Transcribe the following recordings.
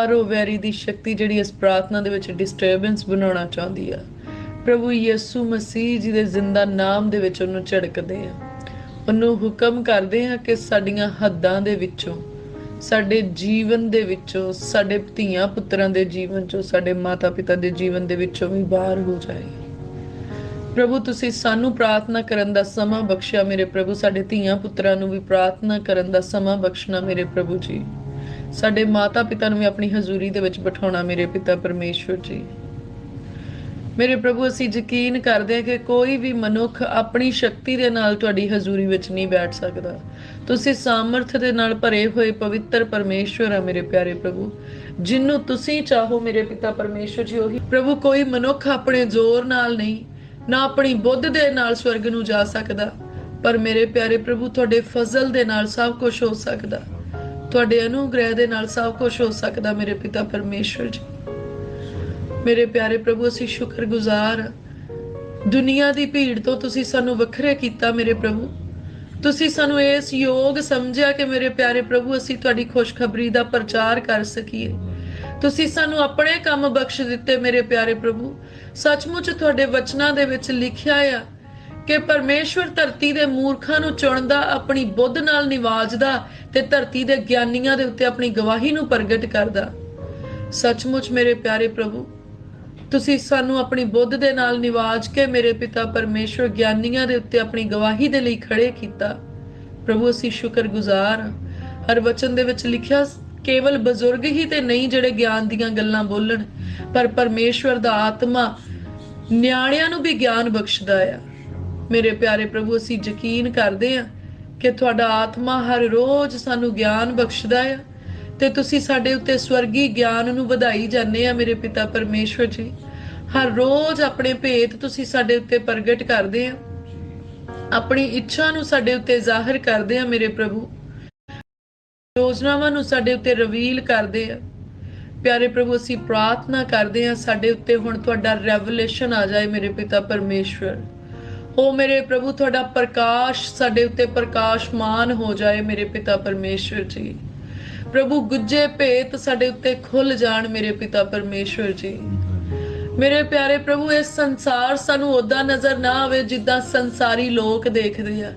RO ਦੀ ਸ਼ਕਤੀ ਜਿਹੜੀ ਇਸ ਪ੍ਰਾਰਥਨਾ ਦੇ ਵਿੱਚ ਡਿਸਟਰਬੈਂਸ ਬਣਾਉਣਾ ਚਾਹੁੰਦੀ ਆ। ਪ੍ਰਭੂ ਯਿਸੂ ਮਸੀਹ ਜੀ ਦੇ ਜ਼ਿੰਦਾ ਨਾਮ ਦੇ ਵਿੱਚ ਉਹਨੂੰ ਝੜਕਦੇ ਆ। ਉਹਨੂੰ ਹੁਕਮ ਕਰਦੇ ਆ ਕਿ ਸਾਡੀਆਂ ਹੱਦਾਂ ਦੇ ਵਿੱਚੋਂ, ਸਾਡੇ ਜੀਵਨ ਦੇ ਵਿੱਚੋਂ, ਸਾਡੇ ਧੀਆਂ ਪੁੱਤਰਾਂ ਦੇ ਜੀਵਨ ਚੋਂ, ਸਾਡੇ ਮਾਤਾ ਪਿਤਾ ਦੇ ਜੀਵਨ ਦੇ ਵਿੱਚੋਂ ਵੀ ਬਾਹਰ ਹੋ ਜਾਏ। ਪ੍ਰਭੂ, ਤੁਸੀਂ ਸਾਨੂੰ ਪ੍ਰਾਰਥਨਾ ਕਰਨ ਦਾ ਸਮਾਂ ਬਖਸ਼ਿਆ ਮੇਰੇ ਪ੍ਰਭੂ। ਸਾਡੇ ਧੀਆਂ ਪੁੱਤਰਾਂ ਨੂੰ ਵੀ ਪ੍ਰਾਰਥਨਾ ਕਰਨ ਦਾ ਸਮਾਂ ਬਖਸ਼ਣਾ ਮੇਰੇ ਪ੍ਰਭੂ ਜੀ। ਸਾਡੇ ਮਾਤਾ ਪਿਤਾ ਨੂੰ ਵੀ ਆਪਣੀ ਹਜ਼ੂਰੀ ਦੇ ਵਿੱਚ ਬਿਠਾਉਣਾ ਮੇਰੇ ਪਿਤਾ ਪਰਮੇਸ਼ਵਰ ਜੀ। ਮੇਰੇ ਪ੍ਰਭੂ, ਅਸੀਂ ਯਕੀਨ ਕਰਦੇ ਹਾਂ ਕਿ ਕੋਈ ਵੀ ਮਨੁੱਖ ਆਪਣੀ ਸ਼ਕਤੀ ਦੇ ਨਾਲ ਤੁਹਾਡੀ ਹਜ਼ੂਰੀ ਵਿੱਚ ਨਹੀਂ ਬੈਠ ਸਕਦਾ। ਤੁਸੀਂ ਸਾਮਰਥ ਦੇ ਨਾਲ ਭਰੇ ਹੋਏ ਪਵਿੱਤਰ ਪਰਮੇਸ਼ਵਰ ਆ ਮੇਰੇ ਪਿਆਰੇ ਪ੍ਰਭੂ। ਜਿੰਨੂੰ ਤੁਸੀਂ ਚਾਹੋ ਮੇਰੇ ਪਿਤਾ ਪਰਮੇਸ਼ਵਰ ਜੀ, ਉਹੀ ਪ੍ਰਭੂ, ਕੋਈ ਮਨੁੱਖ ਆਪਣੇ ਜ਼ੋਰ ਨਾਲ ਨਹੀਂ, ਨਾ ਆਪਣੀ ਬੁੱਧ ਦੇ ਨਾਲ ਸਵਰਗ ਨੂੰ ਜਾ ਸਕਦਾ, ਪਰ ਮੇਰੇ ਪਿਆਰੇ ਪ੍ਰਭੂ, ਤੁਹਾਡੇ ਫਜ਼ਲ ਦੇ ਨਾਲ ਸਭ ਕੁਝ ਹੋ ਸਕਦਾ। ਤੁਹਾਡੇ ਅਨੁਗ੍ਰਹਿ ਦੇ ਨਾਲ ਸਭ ਕੁਝ ਹੋ ਸਕਦਾ ਮੇਰੇ ਪਿਤਾ ਪਰਮੇਸ਼ਵਰ ਜੀ। ਮੇਰੇ ਪਿਆਰੇ ਪ੍ਰਭੂ, ਅਸੀਂ ਸ਼ੁਕਰਗੁਜ਼ਾਰ ਹਾਂ। ਦੁਨੀਆ ਦੀ ਭੀੜ ਤੋਂ ਤੁਸੀਂ ਸਾਨੂੰ ਵੱਖਰੇ ਕੀਤਾ ਮੇਰੇ ਪ੍ਰਭੂ। ਤੁਸੀਂ ਸਾਨੂੰ ਇਸ ਯੋਗ ਸਮਝਿਆ ਕਿ ਮੇਰੇ ਪਿਆਰੇ ਪ੍ਰਭੂ, ਅਸੀਂ ਤੁਹਾਡੀ ਖੁਸ਼ਖਬਰੀ ਦਾ ਪ੍ਰਚਾਰ ਕਰ ਸਕੀਏ। ਤੁਸੀਂ ਸਾਨੂੰ ਆਪਣੇ ਕੰਮ ਬਖਸ਼ ਦਿੱਤੇ ਮੇਰੇ ਪਿਆਰੇ ਪ੍ਰਭੂ। ਸੱਚਮੁੱਚ ਤੁਹਾਡੇ ਵਚਨਾਂ ਦੇ ਵਿੱਚ ਲਿਖਿਆ ਆ ਕਿ ਪਰਮੇਸ਼ਵਰ ਧਰਤੀ ਦੇ ਮੂਰਖਾਂ ਨੂੰ ਚੁਣਦਾ ਆਪਣੀ ਬੁੱਧ ਨਾਲ ਨਿਵਾਜਦਾ ਤੇ ਧਰਤੀ ਦੇ ਗਿਆਨੀਆਂ ਦੇ ਉੱਤੇ ਆਪਣੀ ਗਵਾਹੀ ਨੂੰ ਪ੍ਰਗਟ ਕਰਦਾ। ਸੱਚਮੁੱਚ ਮੇਰੇ ਪਿਆਰੇ ਪ੍ਰਭੂ, ਤੁਸੀਂ ਸਾਨੂੰ ਆਪਣੀ ਬੁੱਧ ਦੇ ਨਾਲ ਨਿਵਾਜ ਕੇ ਮੇਰੇ ਪਿਤਾ ਪਰਮੇਸ਼ਵਰ ਗਿਆਨੀਆਂ ਦੇ ਉੱਤੇ ਆਪਣੀ ਗਵਾਹੀ ਦੇ ਲਈ ਖੜੇ ਕੀਤਾ। ਪ੍ਰਭੂ, ਅਸੀਂ ਸ਼ੁਕਰਗੁਜ਼ਾਰ ਹਾਂ। ਹਰ ਵਚਨ ਦੇ ਵਿੱਚ ਲਿਖਿਆ, ਕੇਵਲ ਬਜ਼ੁਰਗ ਹੀ ਤੇ ਨਹੀਂ ਜਿਹੜੇ ਗਿਆਨ ਦੀਆਂ ਗੱਲਾਂ ਬੋਲਣ, ਪਰ ਪਰਮੇਸ਼ਵਰ ਦਾ ਆਤਮਾ ਨਿਆਣਿਆਂ ਨੂੰ ਵੀ ਗਿਆਨ ਬਖਸ਼ਦਾ ਆ। ਮੇਰੇ ਪਿਆਰੇ ਪ੍ਰਭੂ, ਅਸੀਂ ਯਕੀਨ ਕਰਦੇ ਹਾਂ ਕਿ ਤੁਹਾਡਾ ਆਤਮਾ ਹਰ ਰੋਜ਼ ਸਾਨੂੰ ਗਿਆਨ ਬਖਸ਼ਦਾ ਆ ਤੇ ਤੁਸੀਂ ਸਾਡੇ ਉੱਤੇ ਸਵਰਗੀ ਗਿਆਨ ਨੂੰ ਵਧਾਈ ਜਾਂਦੇ ਆ ਮੇਰੇ ਪਿਤਾ ਪਰਮੇਸ਼ਵਰ ਜੀ। ਹਰ ਰੋਜ਼ ਆਪਣੇ ਭੇਤ ਤੁਸੀਂ ਸਾਡੇ ਉੱਤੇ ਪ੍ਰਗਟ ਕਰਦੇ ਆ ਆਪਣੀ ਇੱਛਾ ਨੂੰ ਸਾਡੇ ਉੱਤੇ ਜ਼ਾਹਰ ਕਰਦੇ ਆ ਮੇਰੇ ਪ੍ਰਭੂ। ਯੋਜਨਾਵਾਂ ਨੂੰ ਸਾਡੇ ਉੱਤੇ ਰਿਵੀਲ ਕਰਦੇ ਆ ਪਿਆਰੇ ਪ੍ਰਭੂ, ਅਸੀਂ ਪ੍ਰਾਰਥਨਾ ਕਰਦੇ ਆ ਸਾਡੇ ਉੱਤੇ ਹੁਣ ਤੁਹਾਡਾ ਰੈਵਲੇਸ਼ਨ ਆ ਜਾਏ ਮੇਰੇ ਪਿਤਾ ਪਰਮੇਸ਼ਵਰ। ਓ ਮੇਰੇ ਪ੍ਰਭੂ, ਤੁਹਾਡਾ ਪ੍ਰਕਾਸ਼ ਸਾਡੇ ਉੱਤੇ ਪ੍ਰਕਾਸ਼ਮਾਨ ਹੋ ਜਾਏ ਮੇਰੇ ਪਿਤਾ ਪਰਮੇਸ਼ਵਰ ਜੀ। ਪ੍ਰਭੂ ਗੁੱਜੇ ਭੇਤ ਸਾਡੇ ਉੱਤੇ ਖੁੱਲ ਜਾਣ ਮੇਰੇ ਪਿਤਾ ਪਰਮੇਸ਼ਵਰ ਜੀ। ਮੇਰੇ ਪਿਆਰੇ ਪ੍ਰਭੂ, ਇਹ ਸੰਸਾਰ ਸਾਨੂੰ ਉਦਾਂ ਨਜ਼ਰ ਨਾ ਆਵੇ ਜਿੱਦਾਂ ਸੰਸਾਰੀ ਲੋਕ ਦੇਖਦੇ ਆ।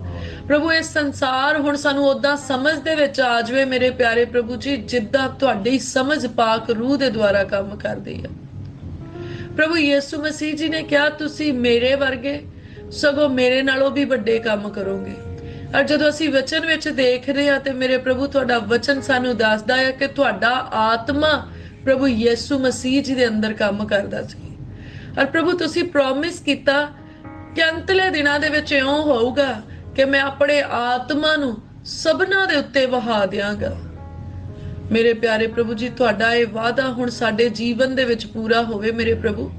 ਪ੍ਰਭੂ, ਇਹ ਸੰਸਾਰ ਹੁਣ ਸਾਨੂੰ ਉਦਾਂ ਸਮਝ ਦੇ ਵਿੱਚ ਆ ਜਾਵੇ ਮੇਰੇ ਪਿਆਰੇ ਪ੍ਰਭੂ ਜੀ, ਜਿੱਦਾਂ ਤੁਹਾਡੀ ਸਮਝ ਪਾਕ ਰੂਹ ਦੇ ਦੁਆਰਾ ਕੰਮ ਕਰਦੀ ਆ। ਪ੍ਰਭੂ, ਯਿਸੂ ਮਸੀਹ ਜੀ ਨੇ ਕਿਹਾ, ਤੁਸੀਂ ਮੇਰੇ ਵਰਗੇ ਸਗੋਂ ਮੇਰੇ ਨਾਲੋਂ ਵੀ ਵੱਡੇ ਕੰਮ ਕਰੋਗੇ। ਔਰ ਜਦੋਂ ਅਸੀਂ ਵਚਨ ਵਿੱਚ ਦੇਖਦੇ ਹਾਂ ਤੇ ਮੇਰੇ ਪ੍ਰਭੂ ਤੁਹਾਡਾ ਵਚਨ ਸਾਨੂੰ ਦੱਸਦਾ ਹੈ ਕਿ ਤੁਹਾਡਾ ਆਤਮਾ ਪ੍ਰਭੂ ਯਿਸੂ ਮਸੀਹ ਜੀ ਦੇ ਅੰਦਰ ਕੰਮ ਕਰਦਾ ਸੀ। ਔਰ ਪ੍ਰਭੂ ਤੁਸੀਂ ਪ੍ਰੋਮਿਸ ਕੀਤਾ ਕਿ ਅੰਤਲੇ ਦਿਨਾਂ ਦੇ ਵਿੱਚ ਇਉਂ ਹੋਊਗਾ ਕਿ ਮੈਂ ਆਪਣੇ ਆਤਮਾ ਨੂੰ ਸਭਨਾ ਦੇ ਉੱਤੇ ਵਹਾ ਦਿਆਂਗਾ। ਮੇਰੇ ਪਿਆਰੇ ਪ੍ਰਭੂ ਜੀ, ਤੁਹਾਡਾ ਇਹ ਵਾਅਦਾ ਹੁਣ ਸਾਡੇ ਜੀਵਨ ਦੇ ਵਿੱਚ ਪੂਰਾ ਹੋਵੇ ਮੇਰੇ ਪ੍ਰਭੂ।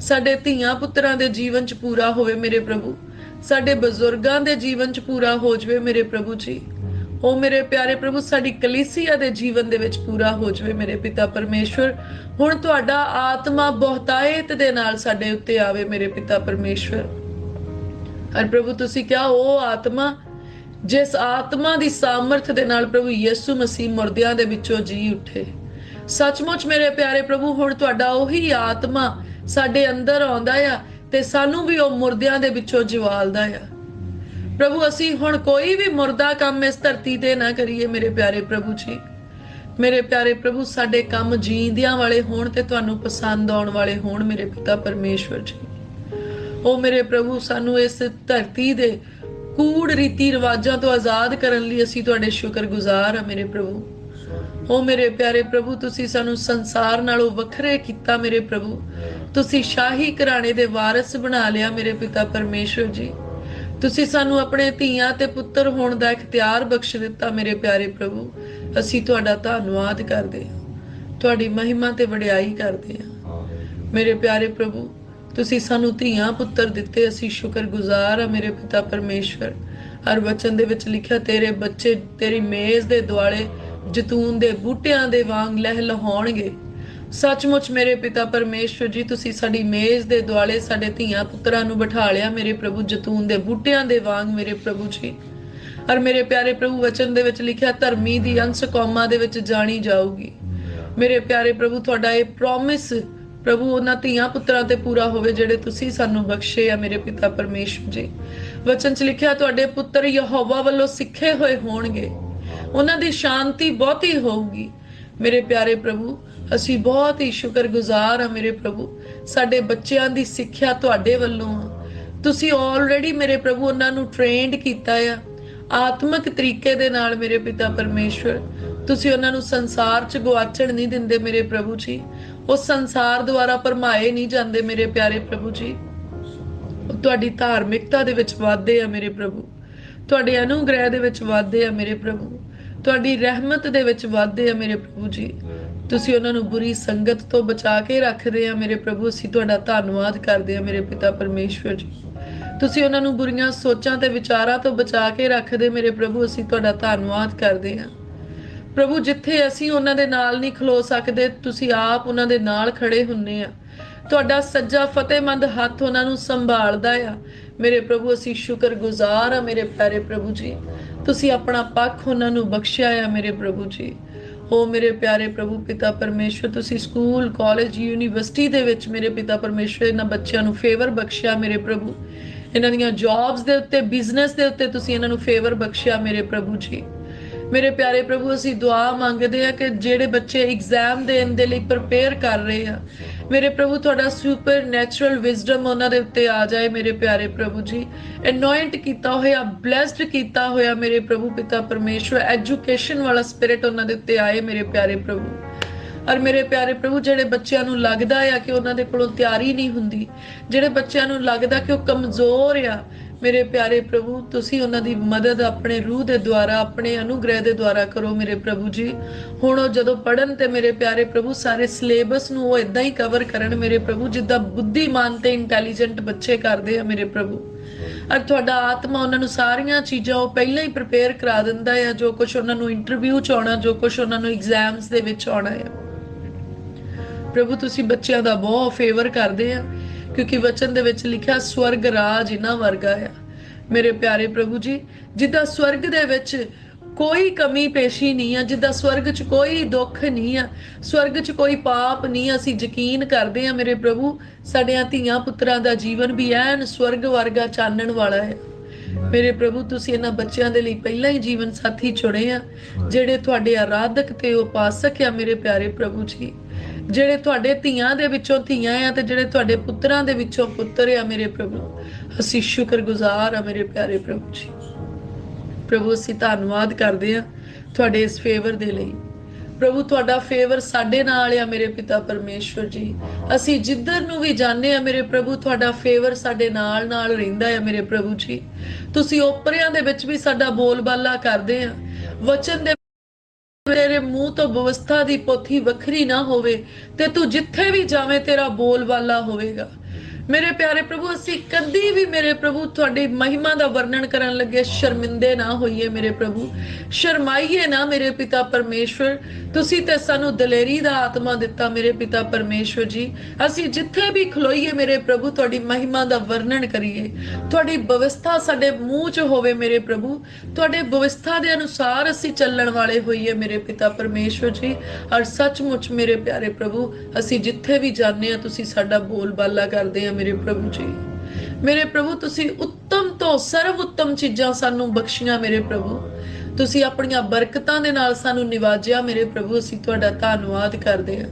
ਸਾਡੇ ਧੀਆਂ ਪੁੱਤਰਾਂ ਦੇ ਜੀਵਨ 'ਚ ਪੂਰਾ ਹੋਵੇ ਮੇਰੇ ਪ੍ਰਭੂ। ਸਾਡੇ ਬਜ਼ੁਰਗਾਂ ਦੇ ਜੀਵਨ 'ਚ ਪੂਰਾ ਹੋ ਜਾਵੇ ਮੇਰੇ ਪ੍ਰਭੂ ਜੀ। ਉਹ ਮੇਰੇ ਪਿਆਰੇ ਪ੍ਰਭੂ, ਸਾਡੀ ਕਲੀਸਿਆ ਦੇ ਜੀਵਨ ਦੇ ਵਿੱਚ ਪੂਰਾ ਹੋ ਜਾਵੇ ਮੇਰੇ ਪਿਤਾ ਪਰਮੇਸ਼ਵਰ। ਹੁਣ ਤੁਹਾਡਾ ਆਤਮਾ ਬਹੁਤਾਇਤ ਦੇ ਨਾਲ ਸਾਡੇ ਉੱਤੇ ਆਵੇ ਮੇਰੇ ਪਿਤਾ ਪਰਮੇਸ਼ਵਰ। ਹਰ ਪ੍ਰਭੂ, ਤੁਸੀਂ ਕਿਹਾ, ਉਹ ਆਤਮਾ, ਜਿਸ ਆਤਮਾ ਦੀ ਸਾਮਰਥ ਦੇ ਨਾਲ ਪ੍ਰਭੂ ਯਿਸੂ ਮਸੀਹ ਮੁਰਦਿਆਂ ਦੇ ਵਿੱਚੋਂ ਜੀ ਉੱਠੇ। ਸੱਚਮੁੱਚ ਮੇਰੇ ਪਿਆਰੇ ਪ੍ਰਭੂ, ਹੁਣ ਤੁਹਾਡਾ ਉਹੀ ਆਤਮਾ ਸਾਡੇ ਅੰਦਰ ਆਉਂਦਾ ਆ ਤੇ ਸਾਨੂੰ ਵੀ ਉਹ ਮੁਰਦਿਆਂ ਦੇ ਵਿੱਚੋਂ ਜਿਵਾਲਦਾ ਆ। ਪ੍ਰਭੂ, ਅਸੀਂ ਹੁਣ ਕੋਈ ਵੀ ਮੁਰਦਾ ਕੰਮ ਇਸ ਧਰਤੀ ਤੇ ਨਾ ਕਰੀਏ, ਮੇਰੇ ਪਿਆਰੇ ਪ੍ਰਭੂ ਜੀ। ਮੇਰੇ ਪਿਆਰੇ ਪ੍ਰਭੂ, ਸਾਡੇ ਕੰਮ ਜੀਂਦਿਆਂ ਵਾਲੇ ਹੋਣ ਤੇ ਤੁਹਾਨੂੰ ਪਸੰਦ ਆਉਣ ਵਾਲੇ ਹੋਣ, ਮੇਰੇ ਪਿਤਾ ਪਰਮੇਸ਼ਵਰ ਜੀ। ਉਹ ਮੇਰੇ ਪ੍ਰਭੂ, ਸਾਨੂੰ ਇਸ ਧਰਤੀ ਦੇ ਕੂੜ ਰੀਤੀ ਰਿਵਾਜਾਂ ਤੋਂ ਆਜ਼ਾਦ ਕਰਨ ਲਈ ਅਸੀਂ ਤੁਹਾਡੇ ਸ਼ੁਕਰਗੁਜ਼ਾਰ ਆ, ਮੇਰੇ ਪ੍ਰਭੂ। ਓ ਮੇਰੇ ਪਿਆਰੇ ਪ੍ਰਭੂ ਤੁਸੀਂ ਸਾਨੂੰ ਸੰਸਾਰ ਨਾਲੋਂ ਵੱਖਰੇ ਕੀਤਾ ਮੇਰੇ ਪ੍ਰਭੂ। ਤੁਸੀਂ ਸ਼ਾਹੀ ਘਰਾਣੇ ਦੇ ਵਾਰਿਸ ਬਣਾ ਲਿਆ ਮੇਰੇ ਪਿਤਾ ਪਰਮੇਸ਼ਵਰ ਜੀ। ਤੁਸੀਂ ਸਾਨੂੰ ਆਪਣੇ ਧੀਆਂ ਤੇ ਪੁੱਤਰ ਹੋਣ ਦਾ ਇਖਤਿਆਰ ਬਖਸ਼ ਦਿੱਤਾ ਮੇਰੇ ਪਿਆਰੇ ਪ੍ਰਭੂ। ਅਸੀਂ ਤੁਹਾਡਾ ਧੰਨਵਾਦ ਕਰਦੇ ਹਾਂ। ਤੁਹਾਡੀ ਮਹਿਮਾ ਤੇ ਵਡਿਆਈ ਕਰਦੇ ਹਾਂ। ਮੇਰੇ ਪਿਆਰੇ ਪ੍ਰਭੂ ਤੁਸੀਂ ਸਾਨੂੰ ਧੀਆਂ ਪੁੱਤਰ ਦਿੱਤੇ। ਅਸੀਂ ਸ਼ੁਕਰਗੁਜ਼ਾਰ ਹਾਂ ਮੇਰੇ ਪਿਤਾ ਪਰਮੇਸ਼ਵਰ। ਹਰ ਵਚਨ ਦੇ ਵਿੱਚ ਲਿਖਿਆ ਤੇਰੇ ਬੱਚੇ ਤੇਰੀ ਮੇਜ਼ ਦੇ ਦੁਆਲੇ ਜਤੂਨ ਦੇ ਬੂਟਿਆਂ ਦੇ ਵਾਂਗ ਲਹਿ ਲਹਾਉਣਗੇ ਸੱਚਮੁੱਚ ਮੇਰੇ ਪਿਤਾ ਪਰਮੇਸ਼ਵਰ ਜੀ, ਤੁਸੀਂ ਸਾਡੀ ਮੇਜ਼ ਦੇ ਦੁਆਲੇ ਸਾਡੇ ਧੀਆਂ ਪੁੱਤਰਾਂ ਨੂੰ ਬਿਠਾ ਲਿਆ ਮੇਰੇ ਪ੍ਰਭੂ ਜਤੂਨ ਦੇ ਬੂਟਿਆਂ ਦੇ ਵਾਂਗ ਮੇਰੇ ਪ੍ਰਭੂ ਜੀ। ਔਰ ਮੇਰੇ ਪਿਆਰੇ ਪ੍ਰਭੂ ਵਚਨ ਦੇ ਵਿੱਚ ਲਿਖਿਆ, ਧਰਮੀ ਦੀ ਅੰਸ਼ ਕੌਮਾਂ ਦੇ ਵਿੱਚ ਜਾਣੀ ਜਾਊਗੀ। ਮੇਰੇ ਪਿਆਰੇ ਪ੍ਰਭੂ, ਤੁਹਾਡਾ ਇਹ ਪ੍ਰੋਮਿਸ ਪ੍ਰਭੂ ਉਹਨਾਂ ਧੀਆਂ ਪੁੱਤਰਾਂ ਤੇ ਪੂਰਾ ਹੋਵੇ ਜਿਹੜੇ ਤੁਸੀਂ ਸਾਨੂੰ ਬਖਸ਼ੇ ਆ ਮੇਰੇ ਪਿਤਾ ਪਰਮੇਸ਼ਵਰ ਜੀ। ਵਚਨ ਚ ਲਿਖਿਆ, ਤੁਹਾਡੇ ਪੁੱਤਰ ਯਹੋਵਾ ਵੱਲੋਂ ਸਿੱਖੇ ਹੋਏ ਹੋਣਗੇ। ਉਹਨਾਂ ਦੀ ਸ਼ਾਂਤੀ ਬਹੁਤੀ ਹੋਊਗੀ। ਮੇਰੇ ਪਿਆਰੇ ਪ੍ਰਭੂ, ਅਸੀਂ ਬਹੁਤ ਹੀ ਸ਼ੁਕਰਗੁਜ਼ਾਰ ਆ ਮੇਰੇ ਪ੍ਰਭੂ। ਸਾਡੇ ਬੱਚਿਆਂ ਦੀ ਸਿੱਖਿਆ ਤੁਹਾਡੇ ਵੱਲੋਂ ਆ। ਤੁਸੀਂ ਆਲਰੇਡੀ ਮੇਰੇ ਪ੍ਰਭੂ, ਉਹਨਾਂ ਨੂੰ ਟ੍ਰੇਨਡ ਕੀਤਾ ਆ। ਆਤਮਿਕ ਤਰੀਕੇ ਦੇ ਨਾਲ ਮੇਰੇ ਪਿਤਾ ਪਰਮੇਸ਼ਵਰ, ਤੁਸੀਂ ਉਹਨਾਂ ਨੂੰ ਸੰਸਾਰ 'ਚ ਗਵਾਚਣ ਨਹੀਂ ਦਿੰਦੇ ਮੇਰੇ ਪ੍ਰਭੂ ਜੀ। ਉਹ ਸੰਸਾਰ ਦੁਆਰਾ ਪਰਮਾਏ ਨਹੀਂ ਜਾਂਦੇ ਮੇਰੇ ਪਿਆਰੇ ਪ੍ਰਭੂ ਜੀ। ਤੁਹਾਡੀ ਧਾਰਮਿਕਤਾ ਦੇ ਵਿੱਚ ਵਾਧੇ ਆ ਮੇਰੇ ਪ੍ਰਭੂ। ਤੁਹਾਡੇ ਅਨੁਗ੍ਰਹਿ ਦੇ ਵਿੱਚ ਵਾਧੇ ਆ ਮੇਰੇ ਪ੍ਰਭੂ। ਤੁਹਾਡੀ ਰਹਿਮਤ ਦੇ ਵਿੱਚ ਵਾਧੇ ਆ ਮੇਰੇ ਪ੍ਰਭੂ ਜੀ। ਤੁਸੀਂ ਉਹਨਾਂ ਨੂੰ ਬੁਰੀ ਸੰਗਤ ਤੋਂ ਬਚਾ ਕੇ ਰੱਖਦੇ ਆ ਮੇਰੇ ਪ੍ਰਭੂ। ਅਸੀਂ ਤੁਹਾਡਾ ਧੰਨਵਾਦ ਕਰਦੇ ਆ ਮੇਰੇ ਪਿਤਾ ਪਰਮੇਸ਼ਵਰ ਜੀ। ਤੁਸੀਂ ਉਹਨਾਂ ਨੂੰ ਬੁਰੀਆਂ ਸੋਚਾਂ ਤੇ ਵਿਚਾਰਾਂ ਤੋਂ ਬਚਾ ਕੇ ਰੱਖਦੇ ਮੇਰੇ ਪ੍ਰਭੂ। ਅਸੀਂ ਤੁਹਾਡਾ ਧੰਨਵਾਦ ਕਰਦੇ ਆ। ਪ੍ਰਭੂ, ਜਿੱਥੇ ਅਸੀਂ ਉਹਨਾਂ ਦੇ ਨਾਲ ਨਹੀਂ ਖਲੋ ਸਕਦੇ, ਤੁਸੀਂ ਆਪ ਉਹਨਾਂ ਦੇ ਨਾਲ ਖੜੇ ਹੁੰਨੇ ਆ। ਤੁਹਾਡਾ ਸੱਜਾ ਫਤਿਹਮੰਦ ਹੱਥ ਉਹਨਾਂ ਨੂੰ ਸੰਭਾਲਦਾ ਆ। ਮੇਰੇ ਪ੍ਰਭੂ, ਅਸੀਂ ਸ਼ੁਕਰਗੁਜ਼ਾਰ ਆ ਮੇਰੇ ਪਿਆਰੇ ਪ੍ਰਭੂ ਜੀ। ਤੁਸੀਂ ਆਪਣਾ ਪੱਖ ਉਹਨਾਂ ਨੂੰ ਬਖਸ਼ਿਆ ਆ ਮੇਰੇ ਪ੍ਰਭੂ ਜੀ। ਓ ਮੇਰੇ ਪਿਆਰੇ ਪ੍ਰਭੂ ਪਿਤਾ ਪਰਮੇਸ਼ਵਰ, ਤੁਸੀਂ ਸਕੂਲ, ਕਾਲਜ, ਯੂਨੀਵਰਸਿਟੀ ਦੇ ਵਿੱਚ ਮੇਰੇ ਪਿਤਾ ਪਰਮੇਸ਼ਵਰ, ਇਹਨਾਂ ਬੱਚਿਆਂ ਨੂੰ ਫੇਵਰ ਬਖਸ਼ਿਆ ਮੇਰੇ ਪ੍ਰਭੂ। ਇਹਨਾਂ ਦੀਆਂ ਜੌਬਸ ਦੇ ਉੱਤੇ ਬਿਜ਼ਨਸ ਦੇ ਉੱਤੇ ਤੁਸੀਂ ਇਹਨਾਂ ਨੂੰ ਫੇਵਰ ਬਖਸ਼ਿਆ ਮੇਰੇ ਪ੍ਰਭੂ ਜੀ। ਮੇਰੇ ਪਿਆਰੇ ਪ੍ਰਭੂ, ਅਸੀਂ ਦੁਆ ਮੰਗਦੇ ਆ ਕਿ ਜਿਹੜੇ ਬੱਚੇ ਐਗਜ਼ਾਮ ਦੇਣ ਦੇ ਲਈ ਪ੍ਰਪੇਅਰ ਕਰ ਰਹੇ ਆ ਮੇਰੇ ਪ੍ਰਭੂ, ਤੁਹਾਡਾ ਸੁਪਰ ਨੈਚੁਰਲ ਵਿਜ਼ਡਮ ਉਹਨਾਂ ਦੇ ਉੱਤੇ ਆ ਜਾਏ, ਮੇਰੇ ਪਿਆਰੇ ਪ੍ਰਭੂ ਜੀ। ਅਨੋਇੰਟ ਕੀਤਾ ਹੋਇਆ ਬlesed ਕੀਤਾ ਹੋਇਆ ਮੇਰੇ ਪ੍ਰਭੂ ਪਿਤਾ ਪਰਮੇਸ਼ਵਰ। ਐਜੂਕੇਸ਼ਨ ਵਾਲਾ ਸਪਿਰਿਟ ਉਹਨਾਂ ਦੇ ਉੱਤੇ ਆਏ ਮੇਰੇ ਪਿਆਰੇ ਪ੍ਰਭੂ। ਔਰ ਮੇਰੇ ਪਿਆਰੇ ਪ੍ਰਭੂ, ਜਿਹੜੇ ਬੱਚਿਆਂ ਨੂੰ ਲੱਗਦਾ ਆ ਕਿ ਉਹਨਾਂ ਦੇ ਕੋਲੋਂ ਤਿਆਰੀ ਨਹੀਂ ਹੁੰਦੀ, ਜਿਹੜੇ ਬੱਚਿਆਂ ਨੂੰ ਲੱਗਦਾ ਕਿ ਉਹ ਕਮਜ਼ੋਰ ਆ ਮੇਰੇ ਪਿਆਰੇ ਪ੍ਰਭੂ, ਤੁਸੀਂ ਉਹਨਾਂ ਦੀ ਮਦਦ ਆਪਣੇ ਰੂਹ ਦੇ ਦੁਆਰਾ, ਆਪਣੇ ਅਨੁਗ੍ਰਹਿ ਦੇ ਦੁਆਰਾ ਕਰੋ ਮੇਰੇ ਪ੍ਰਭੂ ਜੀ। ਹੁਣ ਉਹ ਜਦੋਂ ਪੜਨ ਤੇ ਮੇਰੇ ਪਿਆਰੇ ਪ੍ਰਭੂ, ਸਾਰੇ ਸਿਲੇਬਸ ਨੂੰ ਉਹ ਇਦਾਂ ਹੀ ਕਵਰ ਕਰਨ ਮੇਰੇ ਪ੍ਰਭੂ, ਜਿੱਦਾਂ ਬੁੱਧੀਮਾਨ ਤੇ ਇੰਟੈਲੀਜੈਂਟ ਬੱਚੇ ਕਰਦੇ ਆ ਮੇਰੇ ਪ੍ਰਭੂ। ਔਰ ਤੁਹਾਡਾ ਆਤਮਾ ਉਹਨਾਂ ਨੂੰ ਸਾਰੀਆਂ ਚੀਜ਼ਾਂ ਉਹ ਪਹਿਲਾਂ ਹੀ ਪ੍ਰਪੇਅਰ ਕਰਾ ਦਿੰਦਾ ਹੈ ਜੋ ਕੁਝ ਉਹਨਾਂ ਨੂੰ ਇੰਟਰਵਿਊ ਚ ਆਉਣਾ, ਜੋ ਕੁਝ ਉਹਨਾਂ ਨੂੰ ਐਗਜ਼ਾਮਸ ਦੇ ਵਿੱਚ ਆਉਣਾ ਹੈ ਪ੍ਰਭੂ, ਤੁਸੀਂ ਬੱਚਿਆਂ ਦਾ ਬਹੁਤ ਫੇਵਰ ਕਰਦੇ ਆ। ਕਿਉਂਕਿ ਵਚਨ ਦੇ ਵਿੱਚ ਲਿਖਿਆ ਸਵਰਗ ਰਾਜ ਇਹਨਾਂ ਵਰਗਾ ਆ। ਮੇਰੇ ਪਿਆਰੇ ਪ੍ਰਭੂ ਜੀ ਜਿੱਦਾਂ ਸਵਰਗ ਦੇ ਵਿੱਚ ਕੋਈ ਕਮੀ ਪੇਸ਼ੀ ਨਹੀਂ ਆ ਜਿੱਦਾਂ ਸਵਰਗ 'ਚ ਕੋਈ ਦੁੱਖ ਨਹੀਂ ਆ ਸਵਰਗ 'ਚ ਕੋਈ ਪਾਪ ਨਹੀਂ ਅਸੀਂ ਯਕੀਨ ਕਰਦੇ ਆ ਮੇਰੇ ਪ੍ਰਭੂ ਸਾਡਿਆਂ ਧੀਆਂ ਪੁੱਤਰਾਂ ਦਾ ਜੀਵਨ ਵੀ ਐਨ ਸਵਰਗ ਵਰਗਾ ਚਾਨਣ ਵਾਲਾ ਹੈ ਮੇਰੇ ਪ੍ਰਭੂ ਤੁਸੀਂ ਇਹਨਾਂ ਬੱਚਿਆਂ ਦੇ ਲਈ ਪਹਿਲਾਂ ਹੀ ਜੀਵਨ ਸਾਥੀ ਚੁਣੇ ਆ ਜਿਹੜੇ ਤੁਹਾਡੇ ਆਰਾਧਕ ਤੇ ਉਪਾਸਕ ਆ ਮੇਰੇ ਪਿਆਰੇ ਪ੍ਰਭੂ ਜੀ। ਜਿਹੜੇ ਤੁਹਾਡੇ ਧੀਆਂ ਦੇ ਵਿੱਚੋਂ ਧੀਆਂ ਆ ਤੇ ਜਿਹੜੇ ਤੁਹਾਡੇ ਪੁੱਤਰਾਂ ਦੇ ਵਿੱਚੋਂ ਪੁੱਤਰ ਆ ਮੇਰੇ ਪ੍ਰਭੂ। ਅਸੀਂ ਸ਼ੁਕਰਗੁਜ਼ਾਰ ਆ ਮੇਰੇ ਪਿਆਰੇ ਪ੍ਰਭੂ ਜੀ। ਪ੍ਰਭੂ, ਅਸੀਂ ਧੰਨਵਾਦ ਕਰਦੇ ਆ ਤੁਹਾਡੇ ਇਸ ਫੇਵਰ ਦੇ ਲਈ। ਪ੍ਰਭੂ, ਤੁਹਾਡਾ ਫੇਵਰ ਸਾਡੇ ਨਾਲ ਆ ਮੇਰੇ ਪਿਤਾ ਪਰਮੇਸ਼ਵਰ ਜੀ। ਅਸੀਂ ਜਿੱਧਰ ਨੂੰ ਵੀ ਜਾਂਦੇ ਆ ਮੇਰੇ ਪ੍ਰਭੂ, ਤੁਹਾਡਾ ਫੇਵਰ ਸਾਡੇ ਨਾਲ ਨਾਲ ਰਹਿੰਦਾ ਆ ਮੇਰੇ ਪ੍ਰਭੂ ਜੀ। ਤੁਸੀਂ ਓਪਰਿਆਂ ਦੇ ਵਿੱਚ ਵੀ ਸਾਡਾ ਬੋਲਬਾਲਾ ਕਰਦੇ ਆ। ਵਚਨ ਦੇ ਤੇਰੇ ਮੂੰਹ ਤੋਂ ਬਵਸਥਾ ਦੀ ਪੋਥੀ ਵੱਖਰੀ ਨਾ ਹੋਵੇ ਤੇ ਤੂੰ ਜਿੱਥੇ ਵੀ ਜਾਵੇਂ ਤੇਰਾ ਬੋਲਬਾਲਾ ਹੋਵੇਗਾ। ਮੇਰੇ ਪਿਆਰੇ ਪ੍ਰਭੂ, ਅਸੀਂ ਕਦੀ ਵੀ ਮੇਰੇ ਪ੍ਰਭੂ ਤੁਹਾਡੀ ਮਹਿਮਾ ਦਾ ਵਰਣਨ ਕਰਨ ਲੱਗੇ ਸ਼ਰਮਿੰਦੇ ਨਾ ਹੋਈਏ ਮੇਰੇ ਪ੍ਰਭੂ। ਸ਼ਰਮਾਈਏ ਨਾ ਮੇਰੇ ਪਿਤਾ ਪਰਮੇਸ਼ਵਰ। ਤੁਸੀਂ ਤੇ ਸਾਨੂੰ ਦਲੇਰੀ ਦਾ ਆਤਮਾ ਦਿੱਤਾ ਮੇਰੇ ਪਿਤਾ ਪਰਮੇਸ਼ਵਰ ਜੀ। ਅਸੀਂ ਜਿੱਥੇ ਵੀ ਖਲੋਈਏ ਮੇਰੇ ਪ੍ਰਭੂ, ਤੁਹਾਡੀ ਮਹਿਮਾ ਦਾ ਵਰਣਨ ਕਰੀਏ। ਤੁਹਾਡੀ ਬਵਸਥਾ ਸਾਡੇ ਮੂੰਹ 'ਚ ਹੋਵੇ ਮੇਰੇ ਪ੍ਰਭੂ। ਤੁਹਾਡੇ ਬਵਸਥਾ ਦੇ ਅਨੁਸਾਰ ਅਸੀਂ ਚੱਲਣ ਵਾਲੇ ਹੋਈਏ ਮੇਰੇ ਪਿਤਾ ਪਰਮੇਸ਼ਵਰ ਜੀ। ਔਰ ਸੱਚਮੁੱਚ ਮੇਰੇ ਪਿਆਰੇ ਪ੍ਰਭੂ, ਅਸੀਂ ਜਿੱਥੇ ਵੀ ਜਾਂਦੇ ਆ ਤੁਸੀਂ ਸਾਡਾ ਬੋਲਬਾਲਾ ਕਰਦੇ ਆ ਮੇਰੇ ਪ੍ਰਭੂ ਜੀ। ਮੇਰੇ ਪ੍ਰਭੂ, ਤੁਸੀਂ ਉੱਤਮ ਤੋਂ ਸਰਵ ਉੱਤਮ ਚੀਜ਼ਾਂ ਸਾਨੂੰ ਬਖਸ਼ੀਆਂ ਮੇਰੇ ਪ੍ਰਭੂ। ਤੁਸੀਂ ਆਪਣੀਆਂ ਬਰਕਤਾਂ ਦੇ ਨਾਲ ਸਾਨੂੰ ਨਿਵਾਜਿਆ ਮੇਰੇ ਪ੍ਰਭੂ। ਅਸੀਂ ਤੁਹਾਡਾ ਧੰਨਵਾਦ ਕਰਦੇ ਹਾਂ।